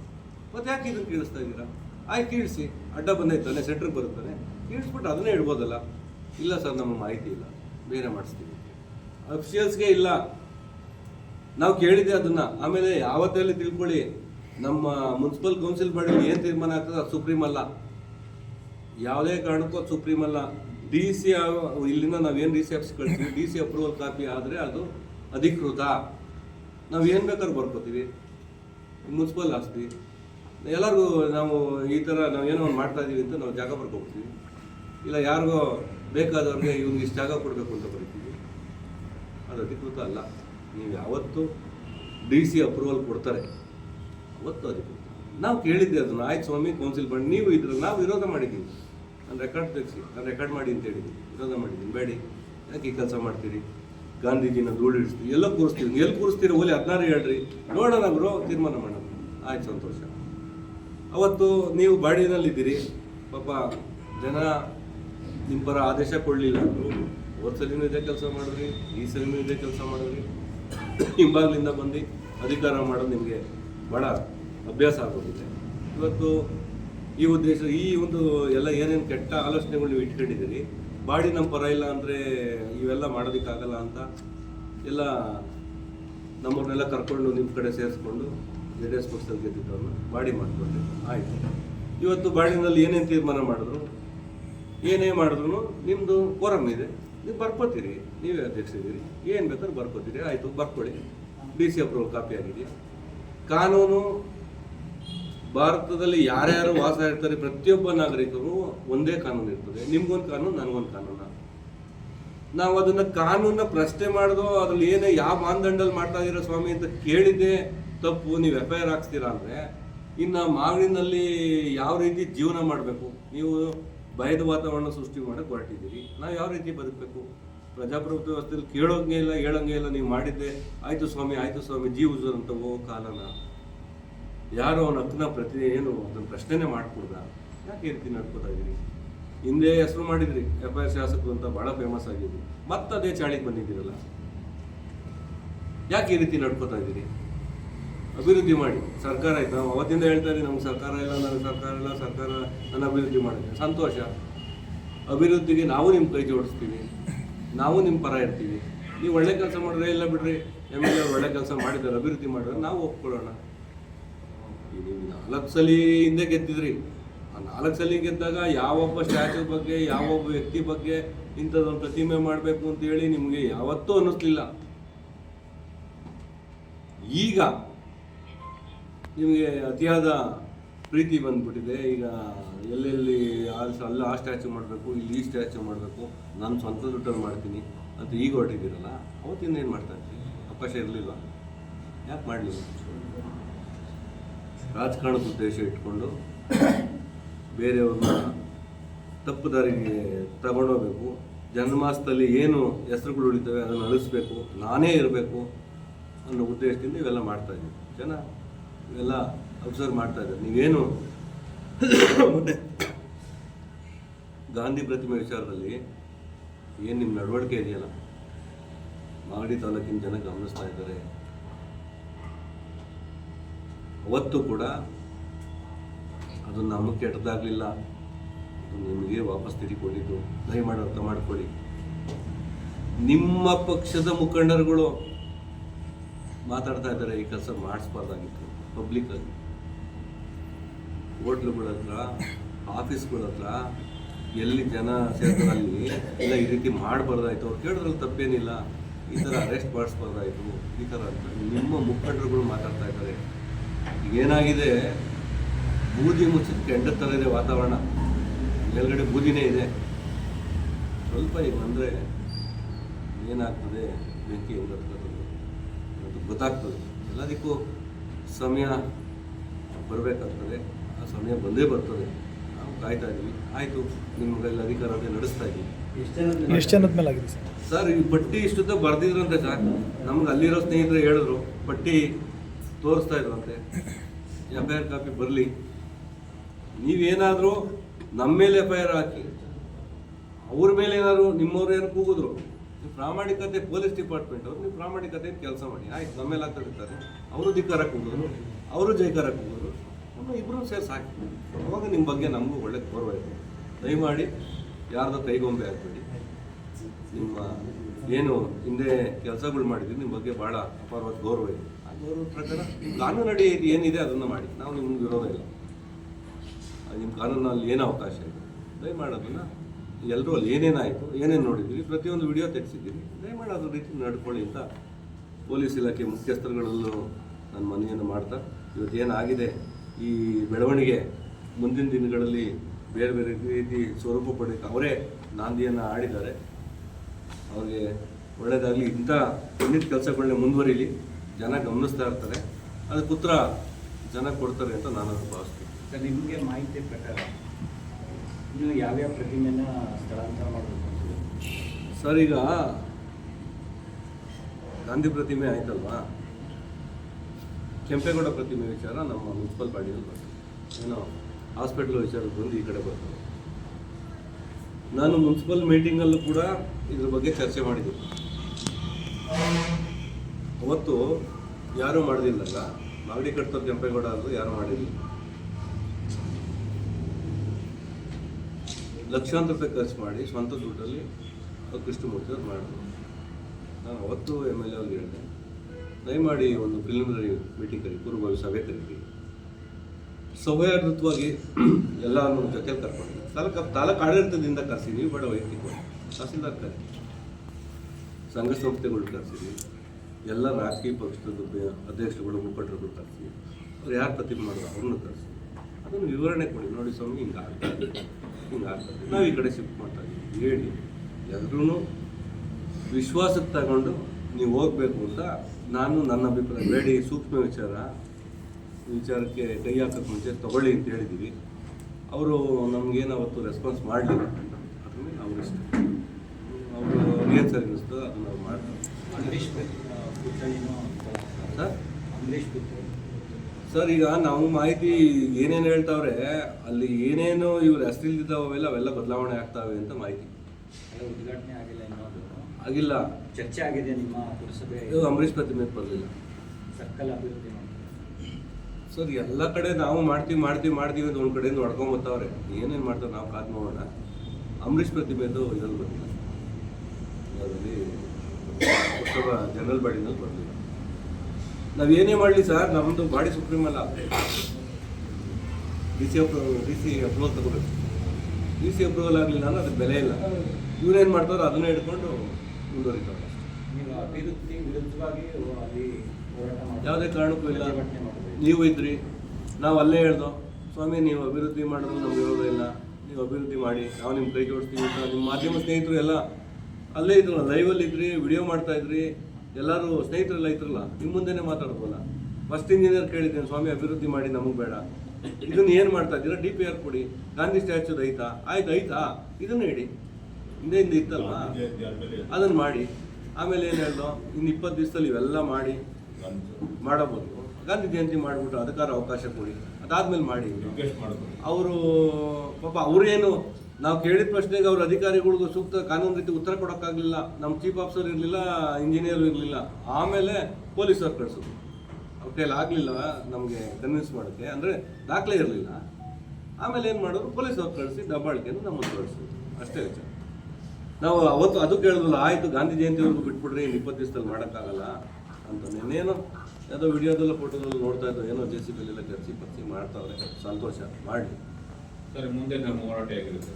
ಮತ್ತೆ ಯಾಕೆ ಇದನ್ನು ಕೀಳಿಸ್ತಾ ಇದ್ದೀರಾ? ಆಯ್ತು, ಕೀಳಿಸಿ. ಅಡ್ಡ ಬಂದೈತಾನೆ ಸೆಂಟ್ರಿಗೆ ಬರುತ್ತಾನೆ ಕೀಳಿಸ್ಬಿಟ್ಟು ಅದನ್ನೇ ಇಡ್ಬೋದಲ್ಲ ಇಲ್ಲ ಸರ್ ನಮ್ಮ ಮಾಹಿತಿ ಇಲ್ಲ. ಬೇರೆ ಮಾಡಿಸ್ತೀವಿ. ಅಫಿಷಿಯಲ್ಸ್ಗೆ ಇಲ್ಲ. ನಾವು ಕೇಳಿದೆ ಅದನ್ನ. ಆಮೇಲೆ ಯಾವತ್ತಲ್ಲಿ ತಿಳ್ಕೊಳ್ಳಿ, ನಮ್ಮ ಮುನ್ಸಿಪಲ್ ಕೌನ್ಸಿಲ್ ಬಾಡಿಲಿ ಏನು ತೀರ್ಮಾನ ಆಗ್ತದೆ ಅದು ಸುಪ್ರೀಂ ಅಲ್ಲ. ಯಾವುದೇ ಕಾರಣಕ್ಕೂ ಅದು ಸುಪ್ರೀಂ ಅಲ್ಲ. ಡಿ ಸಿ ಇಲ್ಲಿಂದ ನಾವೇನು ಡಿ ಸಿ ಆಫೀಸ್ ಕಳಿಸ್ತೀವಿ, ಡಿ ಸಿ ಅಪ್ರೂವಲ್ ಕಾಪಿ ಆದರೆ ಅದು ಅಧಿಕೃತ. ನಾವು ಏನು ಬೇಕಾದ್ರೂ ಬರ್ಕೋತೀವಿ. ಮುನ್ಸಿಪಲ್ ಆಸ್ತಿ. ಎಲ್ಲರಿಗೂ ನಾವು ಈ ಥರ ನಾವು ಏನೋ ಒಂದು ಮಾಡ್ತಾ ಇದ್ದೀವಿ ಅಂತ ನಾವು ಜಾಗ ಬರ್ಕೊಬಿಡ್ತೀವಿ. ಇಲ್ಲ, ಯಾರಿಗೋ ಬೇಕಾದವ್ರಿಗೆ ಇವ್ನಿಗೆ ಇಷ್ಟು ಜಾಗ ಕೊಡಬೇಕು ಅಂತ ಬರೀತೀವಿ. ಅದು ಅಧಿಕೃತ ಅಲ್ಲ. ನೀವು ಯಾವತ್ತು ಡಿ ಸಿ ಅಪ್ರೂವಲ್ ಕೊಡ್ತಾರೆ. ಅವತ್ತು ಅದಕ್ಕೆ ನಾವು ಕೇಳಿದ್ದೆ ಅದನ್ನು. ಆಯ್ತು ಸ್ವಾಮಿ ಕೌನ್ಸಿಲ್ ಬಂದು ನೀವು ಇದ್ರ ನಾವು ವಿರೋಧ ಮಾಡಿದ್ದೀವಿ. ನಾನು ರೆಕಾರ್ಡ್ ತೆಗೆಸಿ. ನಾನು ರೆಕಾರ್ಡ್ ಮಾಡಿ ಅಂತ ಹೇಳಿದ್ದೀನಿ. ವಿರೋಧ ಮಾಡಿದ್ದೀನಿ. ಬೇಡಿ. ಯಾಕೆ ಈ ಕೆಲಸ ಮಾಡ್ತೀರಿ? ಗಾಂಧೀಜಿನ ಧೂಳಿಡಿಸ್ತೀವಿ ಎಲ್ಲ ಕೂರಿಸ್ತೀವಿ. ಎಲ್ಲಿ ಕೂರಿಸ್ತೀರಿ ಓಲಿ ಹದಿನಾರು ಹೇಳ್ರಿ. ನೋಡೋಣ ಬ್ರೋ ತೀರ್ಮಾನ ಮಾಡೋಣ. ಆಯ್ತು, ಸಂತೋಷ. ಅವತ್ತು ನೀವು ಬಾಡಿನಲ್ಲಿದ್ದೀರಿ ಪಾಪ ಜನ ನಿಮ್ಮ ಪರ ಆದೇಶ ಕೊಡಲಿಲ್ಲ ಅಂದರು. ಹೋದ ಸಲಿನೂ ಇದೇ ಕೆಲಸ ಮಾಡಿದ್ರಿ. ಈ ಸಲಿನೂ ಇದೇ ಕೆಲಸ ಮಾಡಿದ್ರಿ. ಹಿಂಬಾಗ್ಲಿಂದ ಬಂದು ಅಧಿಕಾರ ಮಾಡೋದು ನಿಮಗೆ ಭಾಳ ಅಭ್ಯಾಸ ಆಗೋಗಿದೆ. ಇವತ್ತು ಈ ಉದ್ದೇಶ, ಈ ಒಂದು ಎಲ್ಲ ಏನೇನು ಕೆಟ್ಟ ಆಲೋಚನೆಗಳು ನೀವು ಇಟ್ಕೊಂಡಿದ್ದೀರಿ, ಬಾಡಿ ನಮ್ಮ ಪರ ಇಲ್ಲ ಅಂದರೆ ಇವೆಲ್ಲ ಮಾಡೋದಕ್ಕಾಗಲ್ಲ ಅಂತ ಎಲ್ಲ ನಮ್ಮವ್ರನ್ನೆಲ್ಲ ಕರ್ಕೊಂಡು ನಿಮ್ಮ ಕಡೆ ಸೇರಿಸ್ಕೊಂಡು ಜೆ ಡಿ ಎಸ್ ಪಕ್ಷದಲ್ಲಿ ಗೆದ್ದಿದ್ದವ್ರನ್ನ ಬಾಡಿ ಮಾಡಿಕೊಂಡು. ಆಯಿತು. ಇವತ್ತು ಬಾಡಿನಲ್ಲಿ ಏನೇನು ತೀರ್ಮಾನ ಮಾಡಿದ್ರು? ಏನೇ ಮಾಡಿದ್ರು ನಿಮ್ಮದು ಕೋರಮ್ ಇದೆ. ನೀವು ಬರ್ಕೋತೀರಿ. ನೀವೇ ಅಧ್ಯಕ್ಷರಿದ್ದೀರಿ ಏನು ಬೇಕಾದ್ರೂ ಬರ್ಕೊತೀರಿ. ಆಯಿತು ಬರ್ಕೊಳ್ಳಿ ಡಿ ಸಿ ಅಪ್ರೂವಲ್ ಕಾಪಿ ಆಗಿದೆ. ಕಾನೂನು ಭಾರತದಲ್ಲಿ ಯಾರ್ಯಾರು ವಾಸ ಇರ್ತಾರೆ ಪ್ರತಿಯೊಬ್ಬ ನಾಗರಿಕರು ಒಂದೇ ಕಾನೂನು ಇರ್ತದೆ. ನಿಮ್ಗೊಂದು ಕಾನೂನು, ನನಗೊಂದು ಕಾನೂನು? ನಾವು ಅದನ್ನ ಕಾನೂನ ಪ್ರಶ್ನೆ ಮಾಡಿದೋ, ಅದ್ರಲ್ಲಿ ಏನೇ ಯಾವ ಮಾನದಂಡಲ್ಲಿ ಮಾಡ್ತಾ ಇದ್ದೀರಾ ಸ್ವಾಮಿ ಅಂತ ಕೇಳಿದ್ದೆ ತಪ್ಪು. ನೀವು ಎಫ್ ಐ ಆರ್ ಹಾಕ್ಸ್ತೀರಾ ಅಂದರೆ ಇನ್ನು ಮಾವಿನಲ್ಲಿ ಯಾವ ರೀತಿ ಜೀವನ ಮಾಡಬೇಕು? ನೀವು ಭಯದ ವಾತಾವರಣ ಸೃಷ್ಟಿ ಮಾಡಕ್ಕೆ ಹೊರಟಿದ್ದೀರಿ. ನಾವು ಯಾವ ರೀತಿ ಬದುಕಬೇಕು? ಪ್ರಜಾಪ್ರಭುತ್ವ ವ್ಯವಸ್ಥೆಯಲ್ಲಿ ಕೇಳೋಂಗೆ ಇಲ್ಲ, ಹೇಳೋಂಗೆ ಇಲ್ಲ, ನೀವು ಮಾಡಿದ್ದೆ, ಆಯ್ತು ಸ್ವಾಮಿ ಆಯ್ತು ಸ್ವಾಮಿ, ಜೀವ ಅಂತ ಓ ಕಾಲನ. ಯಾರು ಅವನ ಹಕ್ಕನ ಪ್ರತಿ ಏನು, ಅದನ್ನ ಪ್ರಶ್ನೆನೇ ಮಾಡ್ಕೊಡ್ದ. ಯಾಕೆ ಈ ರೀತಿ ನಡ್ಕೋತಾ ಇದ್ದೀರಿ ಹಿಂದೆ ಹೆಸರು ಮಾಡಿದ್ರಿ ಎಫ್ ಐ ಆರ್ ಶಾಸಕರು ಅಂತ ಬಹಳ ಫೇಮಸ್ ಆಗಿದ್ರಿ. ಮತ್ತೆ ಅದೇ ಚಾಳಿಗೆ ಬಂದಿದ್ದೀರಲ್ಲ. ಯಾಕೆ ಈ ರೀತಿ ನಡ್ಕೋತಾ ಇದ್ದೀರಿ ಅಭಿವೃದ್ಧಿ ಮಾಡಿ. ಸರ್ಕಾರ ಆಯ್ತು? ನಾವು ಅವತ್ತಿಂದ ಹೇಳ್ತಾ ಇದ್ದೀವಿ, ನಮ್ಗೆ ಸರ್ಕಾರ ಇಲ್ಲ, ನನಗೆ ಸರ್ಕಾರ ಇಲ್ಲ, ಸರ್ಕಾರ ನನ್ನ ಅಭಿವೃದ್ಧಿ ಮಾಡಿದೆ. ಸಂತೋಷ. ಅಭಿವೃದ್ಧಿಗೆ ನಾವು ನಿಮ್ಮ ಕೈ ಜೋಡಿಸ್ತೀವಿ. ನಾವು ನಿಮ್ಮ ಪರ ಇರ್ತೀವಿ. ನೀವು ಒಳ್ಳೆ ಕೆಲಸ ಮಾಡಿದ್ರೆ ಇಲ್ಲ ಬಿಡ್ರಿ. ಎಂ ಎಲ್ ಒಳ್ಳೆ ಕೆಲಸ ಮಾಡಿದ್ದಾರೆ, ಅಭಿವೃದ್ಧಿ ಮಾಡಿದ್ರೆ ನಾವು ಒಪ್ಕೊಳ್ಳೋಣ. ನೀವು ನಾಲ್ಕು ಸಲ ಹಿಂದೆ ಗೆದ್ದಿದ್ರಿ. ಆ ನಾಲ್ಕು ಸಲ ಗೆದ್ದಾಗ ಯಾವೊಬ್ಬ ಸ್ಟ್ಯಾಚು ಬಗ್ಗೆ ಯಾವೊಬ್ಬ ವ್ಯಕ್ತಿ ಬಗ್ಗೆ ಇಂಥದ್ದೊಂದು ಪ್ರತಿಮೆ ಮಾಡಬೇಕು ಅಂತ ಹೇಳಿ ನಿಮಗೆ ಯಾವತ್ತೂ ಅನ್ನಿಸ್ಲಿಲ್ಲ. ಈಗ ನಿಮಗೆ ಅತಿಯಾದ ಪ್ರೀತಿ ಬಂದ್ಬಿಟ್ಟಿದೆ. ಈಗ ಎಲ್ಲೆಲ್ಲಿ ಸ- ಆ ಸ್ಟ್ಯಾಚು ಮಾಡಬೇಕು, ಇಲ್ಲಿ ಈ ಸ್ಟ್ಯಾಚು ಮಾಡಬೇಕು, ನಾನು ಸ್ವಂತ ದುಡ್ಡಲ್ಲಿ ಮಾಡ್ತೀನಿ ಅಂತ ಈಗ ಹೊರಟಿದ್ದೀರಲ್ಲ, ಅವತ್ತಿಂದ ಏನು ಮಾಡ್ತಾ ಇದ್ದೀನಿ ಅವಕಾಶ ಇರಲಿಲ್ಲ ಯಾಕೆ ಮಾಡಲಿಲ್ಲ? ರಾಜಕಾರಣದ ಉದ್ದೇಶ ಇಟ್ಕೊಂಡು ಬೇರೆಯವ್ರನ್ನ ತಪ್ಪು ದಾರಿಗೆ ತಗೊಂಡೋಗ್ಬೇಕು. ಜನ್ಮಾಸದಲ್ಲಿ ಏನು ಹೆಸರುಗಳು ಉಳಿತವೆ ಅದನ್ನು ಅಳಿಸ್ಬೇಕು. ನಾನೇ ಇರಬೇಕು ಅನ್ನೋ ಉದ್ದೇಶದಿಂದ ಇವೆಲ್ಲ ಮಾಡ್ತಾ ಇದ್ದೀನಿ. ಜನ ಇವೆಲ್ಲ ಅಬ್ಸರ್ವ್ ಮಾಡ್ತಾ ಇದ್ದಾರೆ. ನೀವೇನು ಮೊನ್ನೆ ಗಾಂಧಿ ಪ್ರತಿಮೆ ವಿಚಾರದಲ್ಲಿ ಏನು ನಿಮ್ಮ ನಡವಳಿಕೆ ಇದೆಯಲ್ಲ? ಮಾಗಡಿ ತಾಲೂಕಿನ ಜನ ಗಮನಿಸ್ತಾ ಇದ್ದಾರೆ. ಅವತ್ತು ಕೂಡ ಅದು ನಮಗೆ ಕೆಟ್ಟದಾಗಲಿಲ್ಲ ಅದು ನಿಮಗೆ ವಾಪಸ್ ತಿರುಗಿಕೊಂಡಿದ್ದು ದಯಮಾಡಿ ಅರ್ಥ ಮಾಡ್ಕೊಳ್ಳಿ. ನಿಮ್ಮ ಪಕ್ಷದ ಮುಖಂಡರುಗಳು ಮಾತಾಡ್ತಾ ಇದ್ದಾರೆ, ಈ ಕೆಲಸ ಮಾಡಿಸ್ಬಾರ್ದಾಗಿತ್ತು ಪಬ್ಲಿಕ್ ಆಗಿ. ಹೋಟ್ಲುಗಳ ಹತ್ರ, ಆಫೀಸ್ಗಳ ಹತ್ರ ಎಲ್ಲಿ ಜನ ಸೇರ್ತಾರಲ್ಲಿ, ಇಲ್ಲ ಈ ರೀತಿ ಮಾಡಬಾರ್ದಾಯ್ತು, ಅವ್ರು ಕೇಳಿದ್ರಲ್ಲಿ ತಪ್ಪೇನಿಲ್ಲ. ಈ ಥರ ಅರೆಸ್ಟ್ ಮಾಡಿಸ್ಬಾರ್ದಾಯ್ತು, ಈ ಥರ ಅಂತ ನಿಮ್ಮ ಮುಖಂಡರುಗಳು ಮಾತಾಡ್ತಾ ಇದ್ದಾರೆ. ಏನಾಗಿದೆ? ಬೂದಿ ಮುಚ್ಚಿದ ಕೆಂಡ ಥರ ಇದೆ ವಾತಾವರಣ. ಮೇಲ್ಗಡೆ ಬೂದಿನೇ ಇದೆ. ಸ್ವಲ್ಪ ಈಗ ಅಂದರೆ ಏನಾಗ್ತದೆ? ಬೆಂಕಿ ಅದು ಗೊತ್ತಾಗ್ತದೆ. ಎಲ್ಲದಕ್ಕೂ ಸಮಯ ಬರಬೇಕಾಗ್ತದೆ. ಸಮಯ ಬಂದೇ ಬರ್ತದೆ. ನಾವು ಕಾಯ್ತಾ ಇದ್ದೀವಿ. ಆಯಿತು ನಿಮಗೆಲ್ಲ ಅಧಿಕಾರ ಅದೇ ನಡೆಸ್ತಾ ಇದ್ದೀವಿ. ಎಷ್ಟು ಜನದ ಮೇಲೆ ಆಗಿದೆ ಸರ್? ಸರ್ ಈ ಪಟ್ಟಿ ಇಷ್ಟುದ್ದ ಬರ್ದಿದ್ರಂತೆ ಸರ್. ನಮ್ಗೆ ಅಲ್ಲಿರೋ ಸ್ನೇಹಿತರು ಹೇಳಿದ್ರು ಪಟ್ಟಿ ತೋರಿಸ್ತಾ ಇದ್ರಂತೆ. ಎಫ್ ಐ ಆರ್ ಕಾಪಿ ಬರಲಿ. ನೀವೇನಾದರೂ ನಮ್ಮ ಮೇಲೆ ಎಫ್ ಐ ಆರ್ ಹಾಕಿ ಅವ್ರ ಮೇಲೆ ಏನಾದ್ರು ನಿಮ್ಮವ್ರು ಏನು ಕೂಗಿದ್ರು ನೀವು ಪ್ರಾಮಾಣಿಕತೆ ಪೊಲೀಸ್ ಡಿಪಾರ್ಟ್ಮೆಂಟ್ ಅವ್ರು ನೀವು ಪ್ರಾಮಾಣಿಕತೆ ಕೆಲಸ ಮಾಡಿ. ಆಯ್ತು ನಮ್ಮ ಮೇಲೆ ಹಾಕಿರ್ತಾರೆ ಅವರು ಧಿಕ್ಕಾರ ಕೂಗಿದ್ರು ಅವರು ಜೈಕಾರ ಕೂಗಿದ್ರು. ನಮ್ಮ ಇಬ್ಬರು ಸೇರಿ ಹಾಕಿ ಅವಾಗ ನಿಮ್ಮ ಬಗ್ಗೆ ನಮಗೂ ಒಳ್ಳೆ ಗೌರವ ಇದೆ ದಯಮಾಡಿ ಯಾರ್ದೋ ಕೈಗೊಂಬೆ ಹಾಕ್ಬೇಡಿ ನಿಮ್ಮ ಏನು ಹಿಂದೆ ಕೆಲಸಗಳು ಮಾಡಿದ್ರಿ ನಿಮ್ಮ ಬಗ್ಗೆ ಭಾಳ ಅಪಾರವಾದ ಗೌರವ ಇದೆ. ಆ ಗೌರವ ಪ್ರಕಾರ ನಿಮ್ಮ ಕಾನೂನಡಿ ಇದು ಏನಿದೆ ಅದನ್ನು ಮಾಡಿ. ನಾವು ನಿಮ್ಗೆ ವಿರೋಧ ಇಲ್ಲ. ನಿಮ್ಮ ಕಾನೂನಲ್ಲಿ ಏನು ಅವಕಾಶ ಇದೆ? ದಯಮಾಡಿ ಅದನ್ನು ಎಲ್ಲರೂ ಅಲ್ಲಿ ಏನೇನಾಯಿತು ಏನೇನು ನೋಡಿದ್ದೀರಿ ಪ್ರತಿಯೊಂದು ವಿಡಿಯೋ ತೆಗೆಸಿದ್ದೀವಿ ದಯಮಾಡಿ ಅದ್ರ ರೀತಿ ನಡ್ಕೊಳ್ಳಿ ಅಂತ ಪೊಲೀಸ್ ಇಲಾಖೆ ಮುಖ್ಯಸ್ಥರುಗಳಲ್ಲೂ ನನ್ನ ಮನೆಯನ್ನು ಮಾಡ್ತಾ ಇವತ್ತು ಏನಾಗಿದೆ ಈ ಬೆಳವಣಿಗೆ ಮುಂದಿನ ದಿನಗಳಲ್ಲಿ ಬೇರೆ ಬೇರೆ ರೀತಿ ಸ್ವರೂಪ ಪಡೆಯಕ್ಕೆ ಅವರೇ ನಾಂದಿಯನ್ನು ಆಡಿದ್ದಾರೆ. ಅವ್ರಿಗೆ ಒಳ್ಳೆಯದಾಗಲಿ ಇಂಥ ಪುಣ್ಯದ ಕೆಲಸಗಳನ್ನ ಮುಂದುವರಿಲಿ. ಜನ ಗಮನಿಸ್ತಾ ಇರ್ತಾರೆ. ಅದಕ್ಕೆ ಉತ್ತರ ಜನ ಕೊಡ್ತಾರೆ ಅಂತ ನಾನು ಭಾವಿಸ್ತೀನಿ. ಸರ್ ನಿಮಗೆ ಮಾಹಿತಿ ಪ್ರಕಾರ ನೀವು ಯಾವ್ಯಾವ ಪ್ರತಿಮೆಯನ್ನು ಸ್ಥಳಾಂತರ ಮಾಡಬೇಕು ಸರ್ ಈಗ ಗಾಂಧಿ ಪ್ರತಿಮೆ ಆಯ್ತಲ್ವಾ? ಕೆಂಪೇಗೌಡ ಪ್ರತಿಮೆ ವಿಚಾರ ನಮ್ಮ ಮುನ್ಸಿಪಲ್ ಬಾಡಿಯಲ್ಲಿ ಬರ್ತದೆ. ಏನೋ ಹಾಸ್ಪಿಟ್ಲ್ ವಿಚಾರಕ್ಕೆ ಬಂದು ಈ ಕಡೆ ಬರ್ತದೆ. ನಾನು ಮುನ್ಸಿಪಲ್ ಮೀಟಿಂಗಲ್ಲೂ ಕೂಡ ಇದ್ರ ಬಗ್ಗೆ ಚರ್ಚೆ ಮಾಡಿದ್ದೆ ಅವತ್ತು ಯಾರೂ ಮಾಡೋದಿಲ್ಲಲ್ಲ? ಮಾಗಡಿ ಕಟ್ತವ್ರು ಕೆಂಪೇಗೌಡ ಅಂದ್ರು ಯಾರೂ ಮಾಡಿರಲಿಲ್ಲ ಲಕ್ಷಾಂತರ ರೂಪಾಯಿ ಖರ್ಚು ಮಾಡಿ ಸ್ವಂತ ದುಡ್ಡಲ್ಲಿ ಕೃಷ್ಣಮೂರ್ತಿ ಅವ್ರು ಮಾಡಿದ್ರು. ನಾನು ಅವತ್ತು ಎಂ ಎಲ್ ಎ ಅವ್ರಿಗೆ ಹೇಳಿದೆ. ದಯಮಾಡಿ ಒಂದು ಪ್ರಿಲಿಮಿನರಿ ಮೀಟಿಂಗ್ ಕರಿ ಪೂರ್ವಭಾವಿ ಸಭೆ ಕರೀರಿ ಸೌಹಾರ್ದತ್ವವಾಗಿ ಎಲ್ಲ ಜೊತೆ ಕರ್ಕೊಂಡು ತಾಲೂಕು ತಾಲೂಕು ಆಡಳಿತದಿಂದ ಕರೆಸಿ ನೀವು, ಬೇಡ ವೈಯಕ್ತಿಕವಾಗಿ ತಹಸೀಲ್ದಾರ್ ಕರೆ ಸಂಘ ಸಂಸ್ಥೆಗಳು ಕರೆಸಿದ್ವಿ ಎಲ್ಲ ರಾಜಕೀಯ ಪಕ್ಷದ ಅಧ್ಯಕ್ಷರುಗಳು, ಮುಖಂಡರುಗಳು ಕರೆಸಿ. ಅವ್ರು ಯಾರು ಪ್ರತಿಭೆ ಮಾಡೋದು ಅವ್ರನ್ನ ಕರೆಸಿ. ಅದನ್ನು ವಿವರಣೆ ಕೊಡಿ. ನೋಡಿ ಸ್ವಾಮಿ, ಹಿಂಗೆ ಆಗ್ತದೆ. ಹಿಂಗೆ ಆಗ್ತದೆ. ನಾವು ಈ ಕಡೆ ಶಿಫ್ಟ್ ಮಾಡ್ತಾ ಇದ್ದೀವಿ ಹೇಳಿ. ಎಲ್ಲರೂ ವಿಶ್ವಾಸಕ್ಕೆ ತಗೊಂಡು ನೀವು ಹೋಗಬೇಕು ಅಂತ ನಾನು ನನ್ನ ಅಭಿಪ್ರಾಯ ಬೇಡಿ ಸೂಕ್ಷ್ಮ ವಿಚಾರ ವಿಚಾರಕ್ಕೆ ಕೈ ಹಾಕೋಕ್ಕೆ ಮುಂಚೆ ತಗೊಳ್ಳಿ ಅಂತ ಹೇಳಿದ್ದೀವಿ ಅವರು ನಮಗೇನು ಅವತ್ತು ರೆಸ್ಪಾನ್ಸ್ ಮಾಡಲಿಲ್ಲ ಇಷ್ಟ ಅವರು ಏನು ಸರಿ ಅನ್ನಿಸ್ತೋ ಅದನ್ನ ಅವ್ರು ಮಾಡ್ತಾರೆ ಸರ್? ಈಗ ನಾವು ಮಾಹಿತಿ ಏನೇನು ಹೇಳ್ತಾವ್ರೆ ಅಲ್ಲಿ ಏನೇನು ಇವ್ರು ಹೆಸರಿಲ್ದಿದ್ದಾವೆಲ್ಲ ಅವೆಲ್ಲ ಬದಲಾವಣೆ ಆಗ್ತಾವೆ ಅಂತ ಮಾಹಿತಿ. ಉದ್ಘಾಟನೆ ಆಗಿಲ್ಲ ಇನ್ನೊಂದು. ಆಗಿಲ್ಲ. ಚರ್ಚೆ ಆಗಿದೆ ನಿಮ್ಮ ಪುರಸಭೆ. ಇದು ಅಂಬರೀಷ್ ಪ್ರತಿಮೆ ಬರಲಿಲ್ಲ. ಸರ್ಕಲ್ ಅಭಿವೃದ್ಧಿ ಸರ್ ಎಲ್ಲ ಕಡೆ ನಾವು ಮಾಡ್ತೀವಿ ಮಾಡ್ತೀವಿ ಮಾಡ್ತೀವಿ ಅಂತ ಒಂದು ಕಡೆಯಿಂದ ಹೊಡ್ಕೊಂಬತ್ತವ್ರೆ ಏನೇನು ಮಾಡ್ತಾರೆ ನಾವು ಕಾದ್ ನೋಡೋಣ. ಅಂಬರೀಷ್ ಪ್ರತಿಮೆದು ಇದ್ರಲ್ಲಿ ಬರಲಿಲ್ಲ. ಅದರಲ್ಲಿ ಪುಸ್ತಕ ಜನರಲ್ ಬಾಡಿನಲ್ಲಿ ಬರಲಿಲ್ಲ. ನಾವು ಏನೇ ಮಾಡಲಿ ಸರ್ ನಮ್ಮದು ಬಾಡಿ ಸುಪ್ರೀಂ ಅಲ್ಲ. D C approval D C approval ತಗೋಬೇಕು. ಡಿ ಸಿ ಅಪ್ರೂವಲ್ ಆಗಲಿಲ್ಲ ಅಂದ್ರೆ ಅದಕ್ಕೆ ಬೆಲೆ ಇಲ್ಲ. ಇವ್ರೇನು ಮಾಡ್ತಾರೋ ಅದನ್ನೇ ಹಿಡ್ಕೊಂಡು ಯಾವುದೇ ಕಾರಣಕ್ಕೂ ಇಲ್ಲ. ನೀವು ಇದ್ರಿ ನಾವು ಅಲ್ಲೇ ಹೇಳ್ದೋ ಸ್ವಾಮಿ ನೀವು ಅಭಿವೃದ್ಧಿ ಮಾಡೋದು ನಮ್ಗೆ ಇರೋದೇ ಇಲ್ಲ. ನೀವು ಅಭಿವೃದ್ಧಿ ಮಾಡಿ ನಾವು ನಿಮ್ಮ ಕೈ ಜೋಡಿಸ್ತೀವಿ ಅಂತ ನಿಮ್ಮ ಮಾಧ್ಯಮ ಸ್ನೇಹಿತರು ಎಲ್ಲ ಅಲ್ಲೇ ಇದ್ರಲ್ಲ ಲೈವಲ್ಲಿ ಇದ್ರಿ ವಿಡಿಯೋ ಮಾಡ್ತಾ ಇದ್ರಿ. ಎಲ್ಲರೂ ಸ್ನೇಹಿತರೆಲ್ಲ ಇದ್ರಲ್ಲ ನಿಮ್ಮ ಮುಂದೆನೇ ಮಾತಾಡ್ಬೋಲ್ಲ ಫಸ್ಟ್ ಇಂಜಿನಿಯರ್ ಕೇಳಿದ್ದೀನಿ ಸ್ವಾಮಿ ಅಭಿವೃದ್ಧಿ ಮಾಡಿ ನಮಗೆ ಬೇಡ. ಇದನ್ನ ಏನು ಮಾಡ್ತಾ ಇದ್ದೀರಾ? ಡಿ ಪಿ ಆರ್ ಕೊಡಿ. ಗಾಂಧಿ ಸ್ಟ್ಯಾಚು ಐತಾ? ಆಯ್ತು ಐತಾ? ಇದನ್ನು ಇಡಿ ಹಿಂದೆ ಹಿಂದೆ ಇತ್ತಲ್ಲ ಅದನ್ನು ಮಾಡಿ. ಆಮೇಲೆ ಏನು ಹೇಳ್ದು? ಇನ್ನು ಇಪ್ಪತ್ತು ದಿವಸದಲ್ಲಿ ಇವೆಲ್ಲ ಮಾಡಿ ಮಾಡಬಹುದು ಗಾಂಧಿ ಜಯಂತಿ ಮಾಡಿಬಿಟ್ಟು ಅಧಿಕಾರ ಅವಕಾಶ ಕೊಡಿ. ಅದಾದ್ಮೇಲೆ ಮಾಡಿ. ಅವರು ಪಾಪ ಅವರೇನು ನಾವು ಕೇಳಿದ ಪ್ರಶ್ನೆಗೆ ಅವ್ರ ಅಧಿಕಾರಿಗಳಿಗೂ ಸೂಕ್ತ ಕಾನೂನು ರೀತಿ ಉತ್ತರ ಕೊಡೋಕ್ಕಾಗಲಿಲ್ಲ. ನಮ್ಮ ಚೀಫ್ ಆಫೀಸರ್ ಇರಲಿಲ್ಲ ಇಂಜಿನಿಯರ್ ಇರಲಿಲ್ಲ. ಆಮೇಲೆ ಪೊಲೀಸರು ಕಳಿಸೋದು. ಅವ್ರ ಕೈಲಿ ಆಗಲಿಲ್ಲ ನಮಗೆ ಕನ್ವಿನ್ಸ್ ಮಾಡೋಕ್ಕೆ ಅಂದರೆ ದಾಖಲೆ ಇರಲಿಲ್ಲ. ಆಮೇಲೆ ಏನು ಮಾಡೋರು ಪೊಲೀಸ್ ಅವ್ರು ಕಳಿಸಿ ದಬ್ಬಾಳಿಕೆಯನ್ನು ನಮ್ಮನ್ನು ಕಳಿಸಿದ್ರು ಅಷ್ಟೇ ವಿಚಾರ. ನಾವು ಅವತ್ತು ಅದು ಕೇಳಿದ್ರಲ್ಲ ಆಯಿತು ಗಾಂಧಿ ಜಯಂತಿವರೆಗೂ ಬಿಟ್ಬಿಡ್ರಿ ಇನ್ನು ಇಪ್ಪತ್ತು ದಿವಸದಲ್ಲಿ ಮಾಡೋಕ್ಕಾಗಲ್ಲ ಅಂತ ನಿನ್ನೇನು ಯಾವುದೋ ವಿಡಿಯೋದಲ್ಲ ಫೋಟೋದಲ್ಲಿ ನೋಡ್ತಾ ಇದ್ದೋ ಏನೋ ಜೆ ಸಿ ಬಿಲೆಲ್ಲ ಕರ್ಸಿ ಪರ್ಸಿ ಮಾಡ್ತಾವ್ರೆ ಸಂತೋಷ ಮಾಡಿ ಸರ್ ಮುಂದೆ ನಮ್ಮ ಹೋರಾಟ ಹೇಗಿರುತ್ತೆ?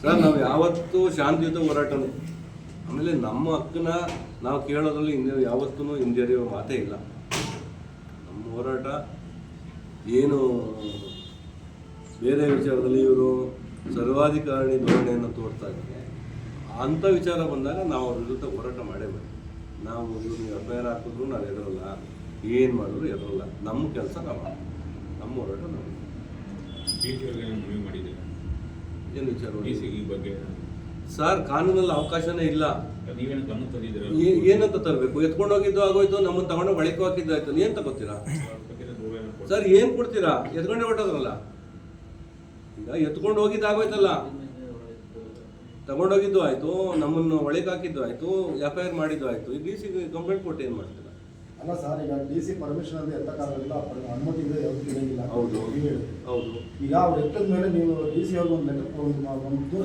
ಸರ್ ನಾವು ಯಾವತ್ತೂ ಶಾಂತಿಯುತ ಹೋರಾಟನೇ ಆಮೇಲೆ ನಮ್ಮ ಹಕ್ಕನ್ನ ನಾವು ಕೇಳೋದ್ರಲ್ಲಿ ಹಿಂದೆ ಯಾವತ್ತೂ ಹಿಂದೆರಿಯುವ ಮಾತೇ ಇಲ್ಲ. ನಮ್ಮ ಹೋರಾಟ ಏನು ಬೇರೆ ವಿಚಾರದಲ್ಲಿ ಇವರು ಸರ್ವಾಧಿಕಾರಣಿ ಧೋರಣೆಯನ್ನು ತೋರ್ತಾ ಇದ್ದಾರೆ. ಅಂಥ ವಿಚಾರ ಬಂದಾಗ ನಾವು ಅವ್ರ ವಿರುದ್ಧ ಹೋರಾಟ ಮಾಡೇ ನಾವು ಇವ್ರಿಗೆ ಎಫ್ ಐ ಆರ್ ಹಾಕಿದ್ರು ನಾವು ಎದುರಲ್ಲ. ಏನು ಮಾಡಿದ್ರು ಎದುರಲ್ಲ. ನಮ್ಮ ಕೆಲಸ ನಾವು. ನಮ್ಮ ಹೋರಾಟ ನಾವು ಮನವಿ ಮಾಡಿದ್ದೀರಾ ಏನು ವಿಚಾರ ಈ ಬಗ್ಗೆ? ಸರ್ ಕಾನೂನಲ್ಲಿ ಅವಕಾಶನೇ ಇಲ್ಲ. ಏನಂತ ತರಬೇಕು? ಎತ್ಕೊಂಡು ಹೋಗಿದ್ದು ಆಗೋಯ್ತು ನಮ್ಮ ತಗೊಂಡು ಬಳಿಕೆ ಹಾಕಿದ್ದು ಆಯ್ತು ಏನ್ ತಗೋತೀರಾ. ಸರ್ ಏನ್ ಕೊಡ್ತೀರಾ? ಎತ್ಕೊಂಡೇ ಹೊಟ್ಟೋದ್ರಲ್ಲ ಈಗ ಎತ್ಕೊಂಡು ಹೋಗಿದ್ದು ಆಗೋಯ್ತಲ್ಲ ತಗೊಂಡೋಗಿದ್ದು ಆಯ್ತು ನಮ್ಮನ್ನು ಒಳಗೆ ಹಾಕಿದ್ದು ಆಯ್ತು ಎಫ್ ಐ ಆರ್ ಮಾಡಿದ್ದು ಆಯ್ತು. ಈ ಡಿ ಸಿ ಕಂಪ್ಲೇಂಟ್ ಕೊಟ್ಟು ಏನು ಮಾಡ್ತೀರಾ? ಅಲ್ಲ ಸರ್ ಈಗ ಡಿ ಸಿ ಪರ್ಮಿಷನ್ ಅಂತ ಎಂತ ಪರ್- ಅನುಮತಿ ಇದೆ ಯಾವ್ದು ಇರಂಗಿಲ್ಲ ಹೌದು ಹೌದು. ಈಗ ಅವ್ರು ಎತ್ತದ ಮೇಲೆ ನೀವು ಡಿ ಸಿ ಅವ್ರಿಗೆ ಒಂದು ಲೆಟರ್ ಒಂದು ದೂರ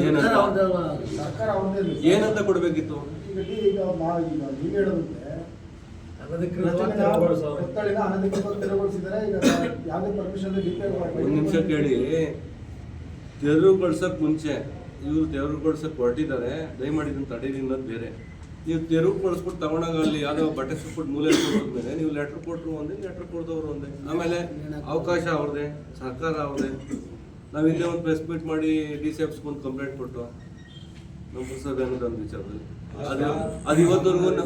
ಏನಂತ? ಸರ್ಕಾರ ಅವ್ರದ್ದೇ. ಏನಂತ ಕೊಡಬೇಕಿತ್ತು? ಈಗ ಡಿ- ಈಗ ನಾ ಈಗ ನೀವು ಹೇಳೋದಂತೆ ಒತ್ತಳಿನ ಅನಧಿಕೃತ ತೆರವುಗೊಳಿಸಿದ್ದಾರೆ ಈಗ ಯಾವುದೇ ಪರ್ಮಿಷನ್ ಡಿಪೇರ್ ಪಿ ಒಂದ್ ನಿಮಿಷ ಕೇಳಿ. ತೆರವುಗೊಳ್ಸಕ್ ಮುಂಚೆ ಇವರು ತೆರವುಗೊಳ್ಸಕ್ ಹೊರಟಿದ್ದಾರೆ. ದಯಮಾಡಿ ಇದನ್ನ ತಡೀರಿ ಅನ್ನೋದು ಬೇರೆ. ನೀವು ತೆರವುಗೊಳಿಸ್ಬಿಟ್ಟು ತಗೊಂಡಾಗ ಅಲ್ಲಿ ಯಾವುದೋ ಬಟ್ಟೆ ಸುಟ್ಬಿಟ್ಟು ಮೂಲೆ ಮೇಲೆ ನೀವು ಲೆಟ್ರ್ ಕೊಟ್ಟರು ಒಂದೇ ಲೆಟ್ರ್ ಕೊಡ್ದವ್ರು ಒಂದೇ. ಆಮೇಲೆ ಅವಕಾಶ ಅವ್ರದ್ದೇ ಸರ್ಕಾರ ಅವ್ರದೇ. ನಾವು ಇಲ್ಲೇ ಒಂದು ಪ್ರೆಸ್ ಮೀಟ್ ಮಾಡಿ ಡಿ ಸಿ ಎಫ್ಸ್ ಒಂದು ಕಂಪ್ಲೇಂಟ್ ಕೊಟ್ಟು. ನಮ್ಮ ಪುರಸಭೆ ಅನ್ನೋದು ಒಂದು ವಿಚಾರದಲ್ಲಿ. ಅದು ಅದು ಇವತ್ತವರೆಗೂ ಬಂದೇ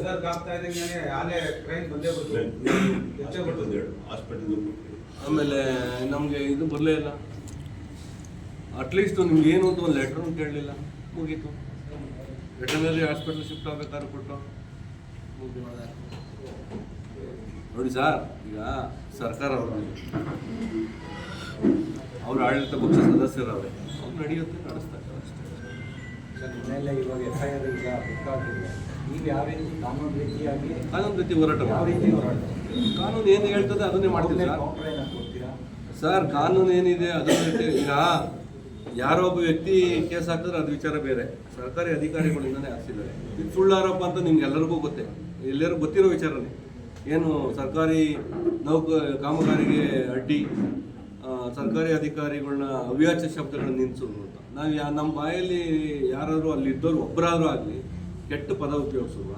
ಆಮೇಲೆ ನಮಗೆ ಇದು ಬರಲೇ ಇಲ್ಲ. ಅಟ್ಲೀಸ್ಟ್ ನಿಮ್ಗೆ ಏನು ಅಂತ ಒಂದು ಲೆಟ್ರ್ ಹೇಳಲಿಲ್ಲ ಮುಗೀತು. ವೆಟರ್ನರಿ ಹಾಸ್ಪಿಟಲ್ ಶಿಫ್ಟ್ ಆಗಬೇಕಾದ್ರೆ ಕೊಟ್ಟು. ನೋಡಿ ಸರ್ ಈಗ ಸರ್ಕಾರ ಅವರು ಅವ್ರ ಆಡಳಿತ ಪಕ್ಷ ಸದಸ್ಯರವ್ರೆ. ಅವ್ರು ನಡೆಯುತ್ತೆ ನಡೆಸ್ತಾ ಇದ್ದಾರೆ ಅಷ್ಟೇ ಸರ್ ಇವಾಗ ಎಫ್ ಐ ಆರ್ ಈಗ ಆಗಿದೆ ನೀವು ಯಾವ ರೀತಿ ಕಾನೂನು ರೀತಿಯಾಗಿ ಕಾನೂನು ರೀತಿ ಹೋರಾಟ ಯಾವ ರೀತಿ ಹೋರಾಟ ಕಾನೂನು ಏನು ಹೇಳ್ತದೆ ಅದನ್ನೇ ಮಾಡ್ತೀವಿ ಸರ್ ಕಾನೂನು ಏನಿದೆ ಅದನ್ನ ಈಗ ಯಾರೋ ಒಬ್ಬ ವ್ಯಕ್ತಿ ಕೇಸ್ ಹಾಕಿದ್ರೆ ಅದು ವಿಚಾರ ಬೇರೆ. ಸರ್ಕಾರಿ ಅಧಿಕಾರಿಗಳಿಂದನೇ ಹಾಕ್ಸಿದ್ದಾರೆ. ಇದು ಸುಳ್ಳು ಆರೋಪ ಅಂತ ನಿಮ್ಗೆ ಎಲ್ಲರಿಗೂ ಗೊತ್ತೇ. ಎಲ್ಲರಿಗೂ ಗೊತ್ತಿರೋ ವಿಚಾರನೇ. ಏನು ಸರ್ಕಾರಿ ನೌಕ ಕಾಮಗಾರಿಗೆ ಅಡ್ಡಿ ಸರ್ಕಾರಿ ಅಧಿಕಾರಿಗಳನ್ನ ಅವ್ಯಾಚ ಶಬ್ದಗಳನ್ನ ನಿಲ್ಲಿಸೋದು ಅಂತ. ನಾವು ಯಾ ನಮ್ಮ ಬಾಯಲ್ಲಿ ಯಾರಾದರೂ ಅಲ್ಲಿ ಇದ್ದವ್ರು ಒಬ್ಬರಾದ್ರೂ ಆಗಲಿ ಕೆಟ್ಟ ಪದ ಉಪಯೋಗಿಸುವ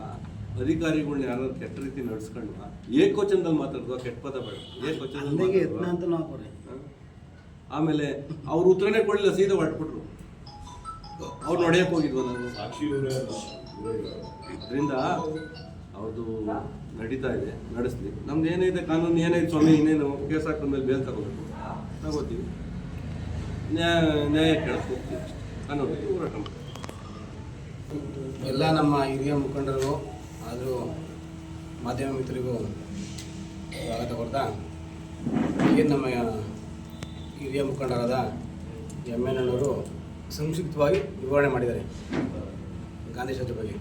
ಅಧಿಕಾರಿಗಳನ್ನ ಯಾರಾದ್ರು ಕೆಟ್ಟ ರೀತಿ ನಡೆಸ್ಕೊಂಡ್ವಾ ಏಕವಚನದಲ್ಲಿ ಮಾತಾಡಿದ್ವಾ ಕೆಟ್ಟ ಪದ ಬೇಡ. ಏಕವಚನದಲ್ಲಿ? ಆಮೇಲೆ ಅವ್ರು ಉತ್ತರನೇ ಕೊಡಲಿಲ್ಲ ಸೀದಾ ಹೊರಟ್ಬಿಟ್ರು. ಅವ್ರು ನಡೆಯಕ್ಕೆ ಹೋಗಿದ್ವ ನಾನು ಅದರಿಂದ ಅವ್ರದ್ದು ನಡೀತಾ ಇದೆ ನಡೆಸ್ಲಿ. ನಮ್ದು ಏನಿದೆ ಕಾನೂನು ಏನೈತೆ ಸ್ವಾಮಿ ಇನ್ನೇನು? ಕೇಸ್ ಹಾಕೊಂಡ್ಮೇಲೆ ಬೇಲ್ ತಗೋಬೇಕು. ತಗೋತೀವಿ ನ್ಯಾಯ ನ್ಯಾಯ ಕೇಳಕ್ಕೆ ಹೋಗ್ತೀವಿ ಹೋರಾಟ ಮಾಡ್ತೀವಿ. ಎಲ್ಲ ನಮ್ಮ ಹಿರಿಯ ಮುಖಂಡರು ಆದರೂ ಮಾಧ್ಯಮ ಮಿತ್ರರಿಗೂ ಸ್ವಾಗತ ಕೊಡ್ತಾ ಈಗ ನಮ್ಮ ಹಿರಿಯ ಮುಖಂಡರಾದ ಎಂ ಎನ್ ಅಣ್ಣವರು ಸಂಕ್ಷಿಪ್ತವಾಗಿ ವಿವರಣೆ ಮಾಡಿದ್ದಾರೆ ಗಾಂಧಿ ಶಾಸ್ತ್ರ ಬಗ್ಗೆ.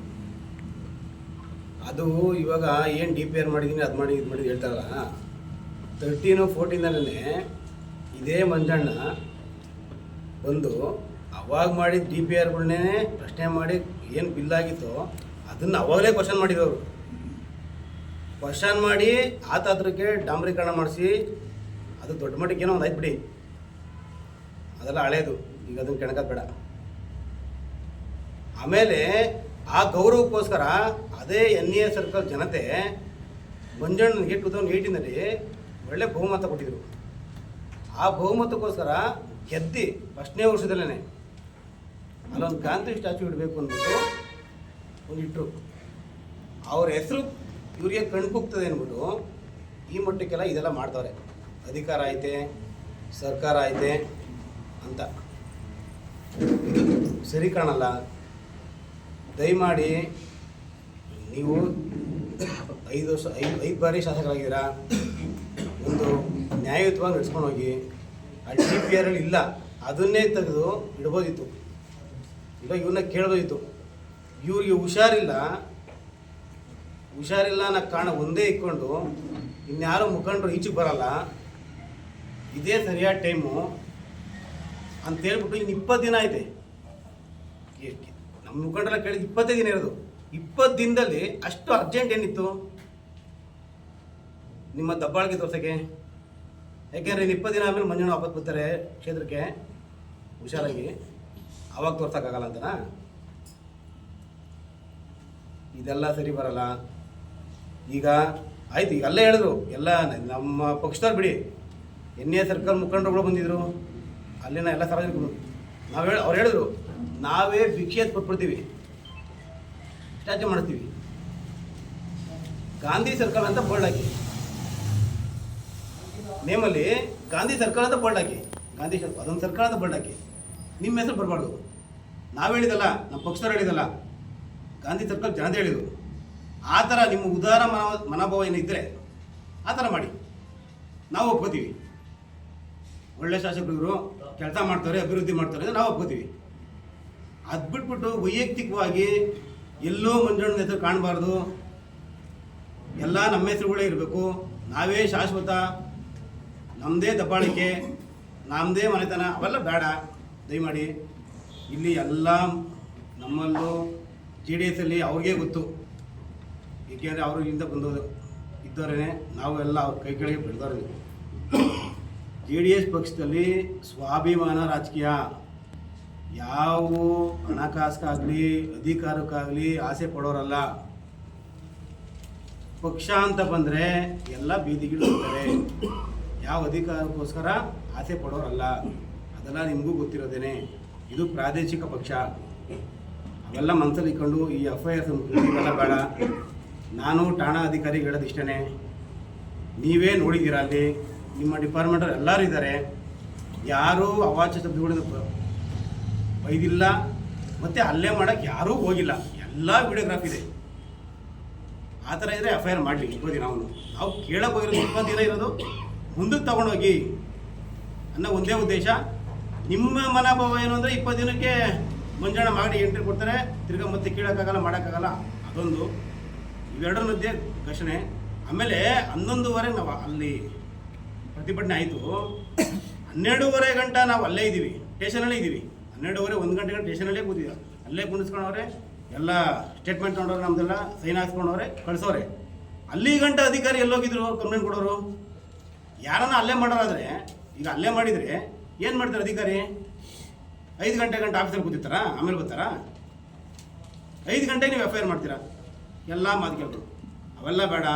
ಅದು ಇವಾಗ ಏನು ಡಿ ಪಿ ಆರ್ ಮಾಡಿದ್ದೀನಿ ಅದು ಮಾಡಿ, ಇದು ಮಾಡಿದ್ದು ಹೇಳ್ತಾರಲ್ಲ ತರ್ಟೀನು ಫೋರ್ಟೀನಲ್ಲೇ ಇದೇ ಮಂಜಣ್ಣ ಬಂದು ಅವಾಗ ಮಾಡಿದ ಡಿ ಪಿ ಆರ್ಗಳನ್ನೇ ಪ್ರಶ್ನೆ ಮಾಡಿ ಏನು ಬಿಲ್ ಆಗಿತ್ತೋ ಅದನ್ನು ಅವಾಗಲೇ ಕ್ವಶನ್ ಮಾಡಿದವರು ಕ್ವಶನ್ ಮಾಡಿ ಆ ತಾತ್ರಕ್ಕೆ ಡಾಂಬರೀಕರಣ ಮಾಡಿಸಿ, ಅದು ದೊಡ್ಡ ಮಟ್ಟಕ್ಕೇನೋ ಒಂದು ಆಯ್ತು ಬಿಡಿ. ಅದೆಲ್ಲ ಹಳೇದು. ಈಗ ಅದನ್ನು ಕೆಣಕೋದು ಬೇಡ. ಆಮೇಲೆ ಆ ಗೌರವಕ್ಕೋಸ್ಕರ ಅದೇ ಎನ್ ಎ ಸರ್ಕಲ್ ಜನತೆ ಮಂಜಣ್ಣನಿಗೆ ಟೂ ತೌಸಂಡ್ ಏಯ್ಟಿನಲ್ಲಿ ಒಳ್ಳೆ ಬಹುಮತ ಕೊಟ್ಟಿದ್ರು. ಆ ಬಹುಮತಕ್ಕೋಸ್ಕರ ಗೆದ್ದಿ ಫಸ್ಟ್ನೇ ವರ್ಷದಲ್ಲೇ ಅಲ್ಲೊಂದು ಗಾಂಧಿ ಸ್ಟ್ಯಾಚು ಇಡಬೇಕು ಅಂದ್ಬಿಟ್ಟು ಒಂದು ಇಟ್ಟರು ಅವ್ರ ಹೆಸರು ಇವರಿಗೆ ಕಣ್ಕುಗ್ತದೆ ಅಂದ್ಬಿಟ್ಟು ಈ ಮಟ್ಟಕ್ಕೆಲ್ಲ ಇದೆಲ್ಲ ಮಾಡ್ತಾರೆ ಅಧಿಕಾರ ಐತೆ, ಸರ್ಕಾರ ಐತೆ ಅಂತ. ಸರಿ ಕಾಣಲ್ಲ. ದಯಮಾಡಿ ನೀವು ಐದು ವರ್ಷ ಐದು ಐದು ಬಾರಿ ಶಾಸಕರಾಗಿದ್ದೀರಾ? ಒಂದು ನ್ಯಾಯಯುತವಾಗಿ ನಡೆಸ್ಕೊಂಡು ಹೋಗಿ. ಆ ಡಿ ಪಿ ಆರ್ ಇಲ್ಲ. ಅದನ್ನೇ ತೆಗೆದು ಇಡ್ಬೋದಿತ್ತು. ಇಲ್ಲ ಇವನ್ನ ಕೇಳ್ಬೋದಿತ್ತು. ಇವ್ರಿಗೆ ಹುಷಾರಿಲ್ಲ. ಹುಷಾರಿಲ್ಲ ಅನ್ನೋ ಕಾರಣ ಒಂದೇ ಇಟ್ಕೊಂಡು ಇನ್ಯಾರು ಮುಖಂಡರು ಈಚೆಗೆ ಬರಲ್ಲ. ಇದೇ ಸರಿಯಾದ ಟೈಮು. ಅಂತ ಹೇಳ್ಬಿಟ್ಟು ಇನ್ನು ಇಪ್ಪತ್ತು ದಿನ ಐತೆ. ನಮ್ಮ ಮುಖಂಡರೆಲ್ಲ ಕೇಳಿದ ಇಪ್ಪತ್ತೇ ದಿನ ಇರೋದು. ಇಪ್ಪತ್ತು ದಿನದಲ್ಲಿ ಅಷ್ಟು ಅರ್ಜೆಂಟ್ ಏನಿತ್ತು? ನಿಮ್ಮ ದಬ್ಬಾಳಿಕೆ ತೋರ್ಸೋಕ್ಕೆ. ಯಾಕೆಂದರೆ ಇನ್ನು ಇಪ್ಪತ್ತು ದಿನ ಆಮೇಲೆ ಮಂಜುನ ವಾಪಸ್ ಬರ್ತಾರೆ ಕ್ಷೇತ್ರಕ್ಕೆ. ಹುಷಾರಾಗಿ. ಅವಾಗ ತೋರ್ಸೋಕ್ಕಾಗಲ್ಲ ಅಂತನಾ? ಇದೆಲ್ಲ ಸರಿ ಬರಲ್ಲ. ಈಗ ಆಯ್ತು, ಈಗ ಅಲ್ಲೇ ಹೇಳಿದ್ರು. ಎಲ್ಲ ನಮ್ಮ ಪಕ್ಷದವ್ರು ಬಿಡಿ. ಎನ್ ಎ ಸರ್ಕಲ್ ಮುಖಂಡರುಗಳು ಬಂದಿದ್ರು. ಅಲ್ಲಿನ ಎಲ್ಲ ಸಾರ್ವಜನಿಕರು ನಾವು ಹೇಳಿ ಅವ್ರು ಹೇಳಿದ್ರು, ನಾವೇ ಭಿಕ್ಷೆ ಕೊಟ್ಬಿಡ್ತೀವಿ. ಸ್ಟ್ಯಾಚು ಮಾಡ್ತೀವಿ ಗಾಂಧಿ ಸರ್ಕಲ್ ಅಂತ ಬೋರ್ಡ್ ಹಾಕಿ. ನೇಮಲ್ಲಿ ಗಾಂಧಿ ಸರ್ಕಲ್ ಅಂತ ಬೋರ್ಡ್ ಹಾಕಿ. ಗಾಂಧಿ ಸರ್ಕಲ್ ಅದೊಂದು ಸರ್ಕಲ್ ಅಂತ ಬೋರ್ಡ್ ಹಾಕಿ. ನಿಮ್ಮ ಹೆಸರು ಬರಬಾರ್ದು. ನಾವು ಹೇಳಿದಲ್ಲ, ನಮ್ಮ ಪಕ್ಷದವ್ರು ಹೇಳಿದಲ್ಲ. ಗಾಂಧಿ ಸರ್ಕಲ್ ಜನತೆ ಹೇಳಿದ್ರು ಆ ಥರ ನಿಮ್ಮ ಉದಾರ ಮನೋ ಮನೋಭಾವ ಏನಿದ್ದರೆ ಆ ಥರ ಮಾಡಿ. ನಾವು ಒಪ್ಕೋತೀವಿ. ಒಳ್ಳೆ ಶಾಸಕರು ಇವರು ಕೆಲಸ ಮಾಡ್ತಾರೆ, ಅಭಿವೃದ್ಧಿ ಮಾಡ್ತಾರೆ ಅಂತ ನಾವು ಒಪ್ಕೋತೀವಿ. ಅದು ಬಿಟ್ಬಿಟ್ಟು ವೈಯಕ್ತಿಕವಾಗಿ ಎಲ್ಲೋ ಮಂಜಣ್ಣನ ಹೆಸರು ಕಾಣಬಾರ್ದು. ಎಲ್ಲ ನಮ್ಮ ಹೆಸರುಗಳೇ ಇರಬೇಕು. ನಾವೇ ಶಾಶ್ವತ ನಮ್ಮದೇ ದಬ್ಬಾಳಿಕೆ ನಮ್ಮದೇ ಮನೆತನ, ಅವೆಲ್ಲ ಬೇಡ. ದಯಮಾಡಿ ಇಲ್ಲಿ ಎಲ್ಲ ನಮ್ಮಲ್ಲೂ ಜೆ ಡಿ ಎಸ್ಸಲ್ಲಿ ಅವ್ರಿಗೆ ಗೊತ್ತು. ಏಕೆಂದರೆ ಅವರು ಇಲ್ಲಿಂದ ಬಂದವರು. ಇದ್ದವರೇ ಎಲ್ಲ ಅವ್ರ ಕೈ ಕೆಳಗೆ ಜೆ ಡಿ ಎಸ್ ಪಕ್ಷದಲ್ಲಿ ಸ್ವಾಭಿಮಾನ ರಾಜಕೀಯ. ಯಾವ ಹಣಕಾಸಕ್ಕಾಗಲಿ ಅಧಿಕಾರಕ್ಕಾಗಲಿ ಆಸೆ ಪಡೋರಲ್ಲ. ಪಕ್ಷ ಅಂತ ಬಂದರೆ ಎಲ್ಲ ಬೀದಿಗಿಳಿಸ್ತಾರೆ. ಯಾವ ಅಧಿಕಾರಕ್ಕೋಸ್ಕರ ಆಸೆ ಪಡೋರಲ್ಲ. ಅದೆಲ್ಲ ನಿಮಗೂ ಗೊತ್ತಿರೋದೇನೆ. ಇದು ಪ್ರಾದೇಶಿಕ ಪಕ್ಷ. ಅವೆಲ್ಲ ಮನಸ್ಸಲ್ಲಿ ಇಟ್ಕೊಂಡು ಈ ಎಫ್ ಐ ಆರ್ ಇವೆಲ್ಲ ಬೇಡ. ನಾನು ಠಾಣಾ ಅಧಿಕಾರಿಗೆ ಹೇಳೋದಿಷ್ಟೇ ನೀವೇ ನೋಡಿದ್ದೀರಾ ಅಲ್ಲಿ? ನಿಮ್ಮ ಡಿಪಾರ್ಟ್ಮೆಂಟ್ ಎಲ್ಲರೂ ಇದ್ದಾರೆ. ಯಾರೂ ಅವಾಚ ಶಬ್ದಗಳಿಂದ ಬೈದಿಲ್ಲ. ಮತ್ತು ಅಲ್ಲೇ ಮಾಡೋಕ್ಕೆ ಯಾರೂ ಹೋಗಿಲ್ಲ. ಎಲ್ಲ ವಿಡಿಯೋಗ್ರಾಫ್ ಇದೆ. ಆ ಥರ ಇದ್ರೆ ಎಫ್ ಐ ಆರ್ ಮಾಡಲಿ ಇಪ್ಪತ್ತು ದಿನ ಅವನು ನಾವು ಕೇಳಕ್ಕೆ ಹೋಗಿರೋದು ಇಪ್ಪತ್ತು ದಿನ ಇರೋದು. ಮುಂದಕ್ಕೆ ತಗೊಂಡೋಗಿ ಅನ್ನೋ ಒಂದೇ ಉದ್ದೇಶ. ನಿಮ್ಮ ಮನೋಭಾವ ಏನು ಅಂದರೆ ಇಪ್ಪತ್ತು ದಿನಕ್ಕೆ ಮುಂಜಾನೆ ಮಾಡಿ ಎಂಟ್ರಿ ಕೊಡ್ತಾರೆ. ತಿರ್ಗಾ ಮತ್ತೆ ಕೀಳಕ್ಕಾಗಲ್ಲ, ಮಾಡೋಕ್ಕಾಗಲ್ಲ, ಅದೊಂದು. ಇವೆರಡರ ಮಧ್ಯೆ ಘರ್ಷಣೆ. ಆಮೇಲೆ ಹನ್ನೊಂದುವರೆ ನಾವು ಅಲ್ಲಿ ಪ್ರತಿಭಟನೆ ಆಯಿತು. ಹನ್ನೆರಡೂವರೆ ಗಂಟೆ ನಾವು ಅಲ್ಲೇ ಇದ್ದೀವಿ, ಸ್ಟೇಷನಲ್ಲೇ ಇದ್ದೀವಿ. ಹನ್ನೆರಡೂವರೆ, ಒಂದು ಗಂಟೆ ಸ್ಟೇಷನಲ್ಲೇ ಕೂತಿದ್ದೀವಿ ಅಲ್ಲೇ ಕುಣಿಸ್ಕೊಂಡವ್ರೆ ಎಲ್ಲ ಸ್ಟೇಟ್ಮೆಂಟ್ ತೊಗೊಂಡವ್ರೆ ನಮ್ದೆಲ್ಲ ಸೈನ್ ಹಾಕ್ಸ್ಕೊಂಡವ್ರೆ ಕಳಿಸೋರೆ ಅಲ್ಲಿ ಗಂಟೆ ಅಧಿಕಾರಿ ಎಲ್ಲೋಗಿದ್ರು ಕಂಪ್ಲೇಂಟ್ ಕೊಡೋರು? ಯಾರನ್ನ ಅಲ್ಲೇ ಮಾಡೋರಾದರೆ, ಈಗ ಅಲ್ಲೇ ಮಾಡಿದರೆ ಏನು ಮಾಡ್ತಾರೆ ಅಧಿಕಾರಿ? ಐದು ಗಂಟೆ ಗಂಟೆ ಆಫೀಸಲ್ಲಿ ಕೂತಿರ್ತಾರಾ? ಆಮೇಲೆ ಬರ್ತಾರಾ? ಐದು ಗಂಟೆ ನೀವು ಎಫ್ ಐ ಆರ್ ಮಾಡ್ತೀರಾ? ಎಲ್ಲ ಮಾತು ಕೇಳ್ಬೋದು. ಅವೆಲ್ಲ ಬೇಡ.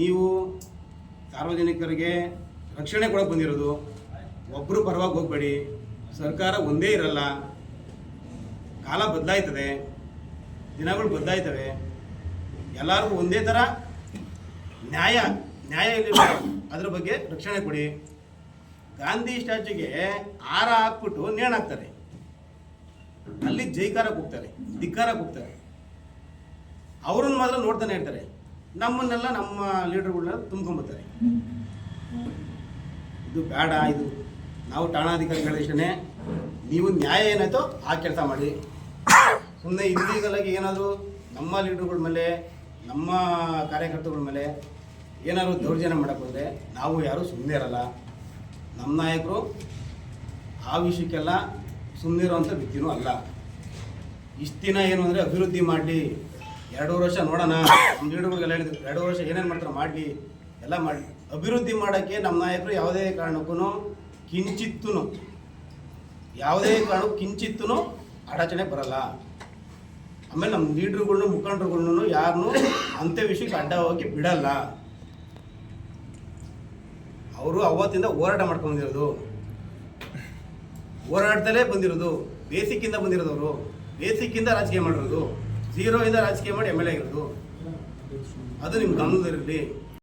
ನೀವು ಸಾರ್ವಜನಿಕರಿಗೆ ರಕ್ಷಣೆ ಕೊಡೋಕೆ ಬಂದಿರೋದು. ಒಬ್ಬರು ಪರವಾಗಿ ಹೋಗಬೇಡಿ. ಸರ್ಕಾರ ಒಂದೇ ಇರಲ್ಲ. ಕಾಲ ಬದಲಾಯ್ತದೆ. ದಿನಗಳು ಬದಲಾಯ್ತವೆ. ಎಲ್ಲರಿಗೂ ಒಂದೇ ಥರ ನ್ಯಾಯ ನ್ಯಾಯ ಅದ್ರ ಬಗ್ಗೆ ರಕ್ಷಣೆ ಕೊಡಿ. ಗಾಂಧಿ ಸ್ಟ್ಯಾಚ್ಯೂಗೆ ಹಾರ ಹಾಕ್ಬಿಟ್ಟು ನೇಣಾಕ್ತಾರೆ ಅಲ್ಲಿ ಜೈಕಾರಕ್ಕೆ ಹೋಗ್ತಾರೆ ಧಿಕ್ಕಾರಕ್ಕೆ ಹೋಗ್ತಾರೆ ಅವ್ರನ್ನ ಮಾತ್ರ ನೋಡ್ತಾನೆ ಇರ್ತಾರೆ. ನಮ್ಮನ್ನೆಲ್ಲ ನಮ್ಮ ಲೀಡರ್ಗಳನ್ನ ತುಂಬ್ಕೊಂಬರ್ತಾರೆ ಇದು ಬೇಡ, ಇದು ನಾವು ಠಾಣಾಧಿಕಾರಿಗಳಷ್ಟೇ ನೀವು ನ್ಯಾಯ ಏನಾಯ್ತೋ ಆ ಕೆಲಸ ಮಾಡಿ. ಸುಮ್ಮನೆ ಇಲ್ಲೀಗಲಾಗಿ ಏನಾದರೂ ನಮ್ಮ ಲೀಡರ್ಗಳ ಮೇಲೆ, ನಮ್ಮ ಕಾರ್ಯಕರ್ತಗಳ ಮೇಲೆ ಏನಾದರೂ ದೌರ್ಜನ್ಯ ಮಾಡಕ್ಕೆ ಹೋದರೆ ನಾವು ಯಾರೂ ಸುಮ್ಮನೆ ಇರಲ್ಲ. ನಮ್ಮ ನಾಯಕರು ಆ ವಿಷಯಕ್ಕೆಲ್ಲ ಸುಮ್ಮನೆ ಇರೋವಂಥ ವ್ಯಕ್ತಿನೂ ಅಲ್ಲ. ಇಷ್ಟು ದಿನ ಏನು ಅಂದರೆ ಅಭಿವೃದ್ಧಿ ಮಾಡಲಿ. ಎರಡೂವರೆ ವರ್ಷ ನೋಡೋಣ. ನಮ್ಮ ಲೀಡರ್ಗಳಿಗೆಲ್ಲ ಹೇಳಿದ್ರು ಎರಡು ವರ್ಷ ಏನೇನು ಮಾಡ್ತಾರೆ ಮಾಡಲಿ. ಎಲ್ಲ ಮಾಡಿ ಅಭಿವೃದ್ಧಿ ಮಾಡೋಕ್ಕೆ ನಮ್ಮ ನಾಯಕರು ಯಾವುದೇ ಕಾರಣಕ್ಕೂ ಕಿಂಚಿತ್ತೂ ಯಾವುದೇ ಕಾರಣಕ್ಕೂ ಕಿಂಚಿತ್ತೂ ಅಡಚಣೆ ಬರಲ್ಲ. ಆಮೇಲೆ ನಮ್ಮ ಲೀಡ್ರುಗಳ್ನು ಮುಖಂಡರುಗಳ್ನು ಯಾರನ್ನೂ ಅಂತ್ಯ ವಿಷಯಕ್ಕೆ ಅಡ್ಡ ಹೋಗಿ ಬಿಡಲ್ಲ. ಅವರು ಅವತ್ತಿಂದ ಹೋರಾಟ ಮಾಡ್ಕೊಂಡು ಬಂದಿರೋದು. ಹೋರಾಟದಲ್ಲೇ ಬಂದಿರೋದು. ಬೇಸಿಕ್ಕಿಂದ ಬಂದಿರೋದವರು ಬೇಸಿಕ್ಕಿಂದ ರಾಜಕೀಯ ಮಾಡಿರೋದು. ಝೀರೋ ಇಂದ ರಾಜಕೀಯ ಮಾಡಿ ಎಂ ಎಲ್ ಎ ಆಗಿರೋದು. ಅದು ನಿಮ್ಮ ಗಮನದಲ್ಲಿರಲಿ.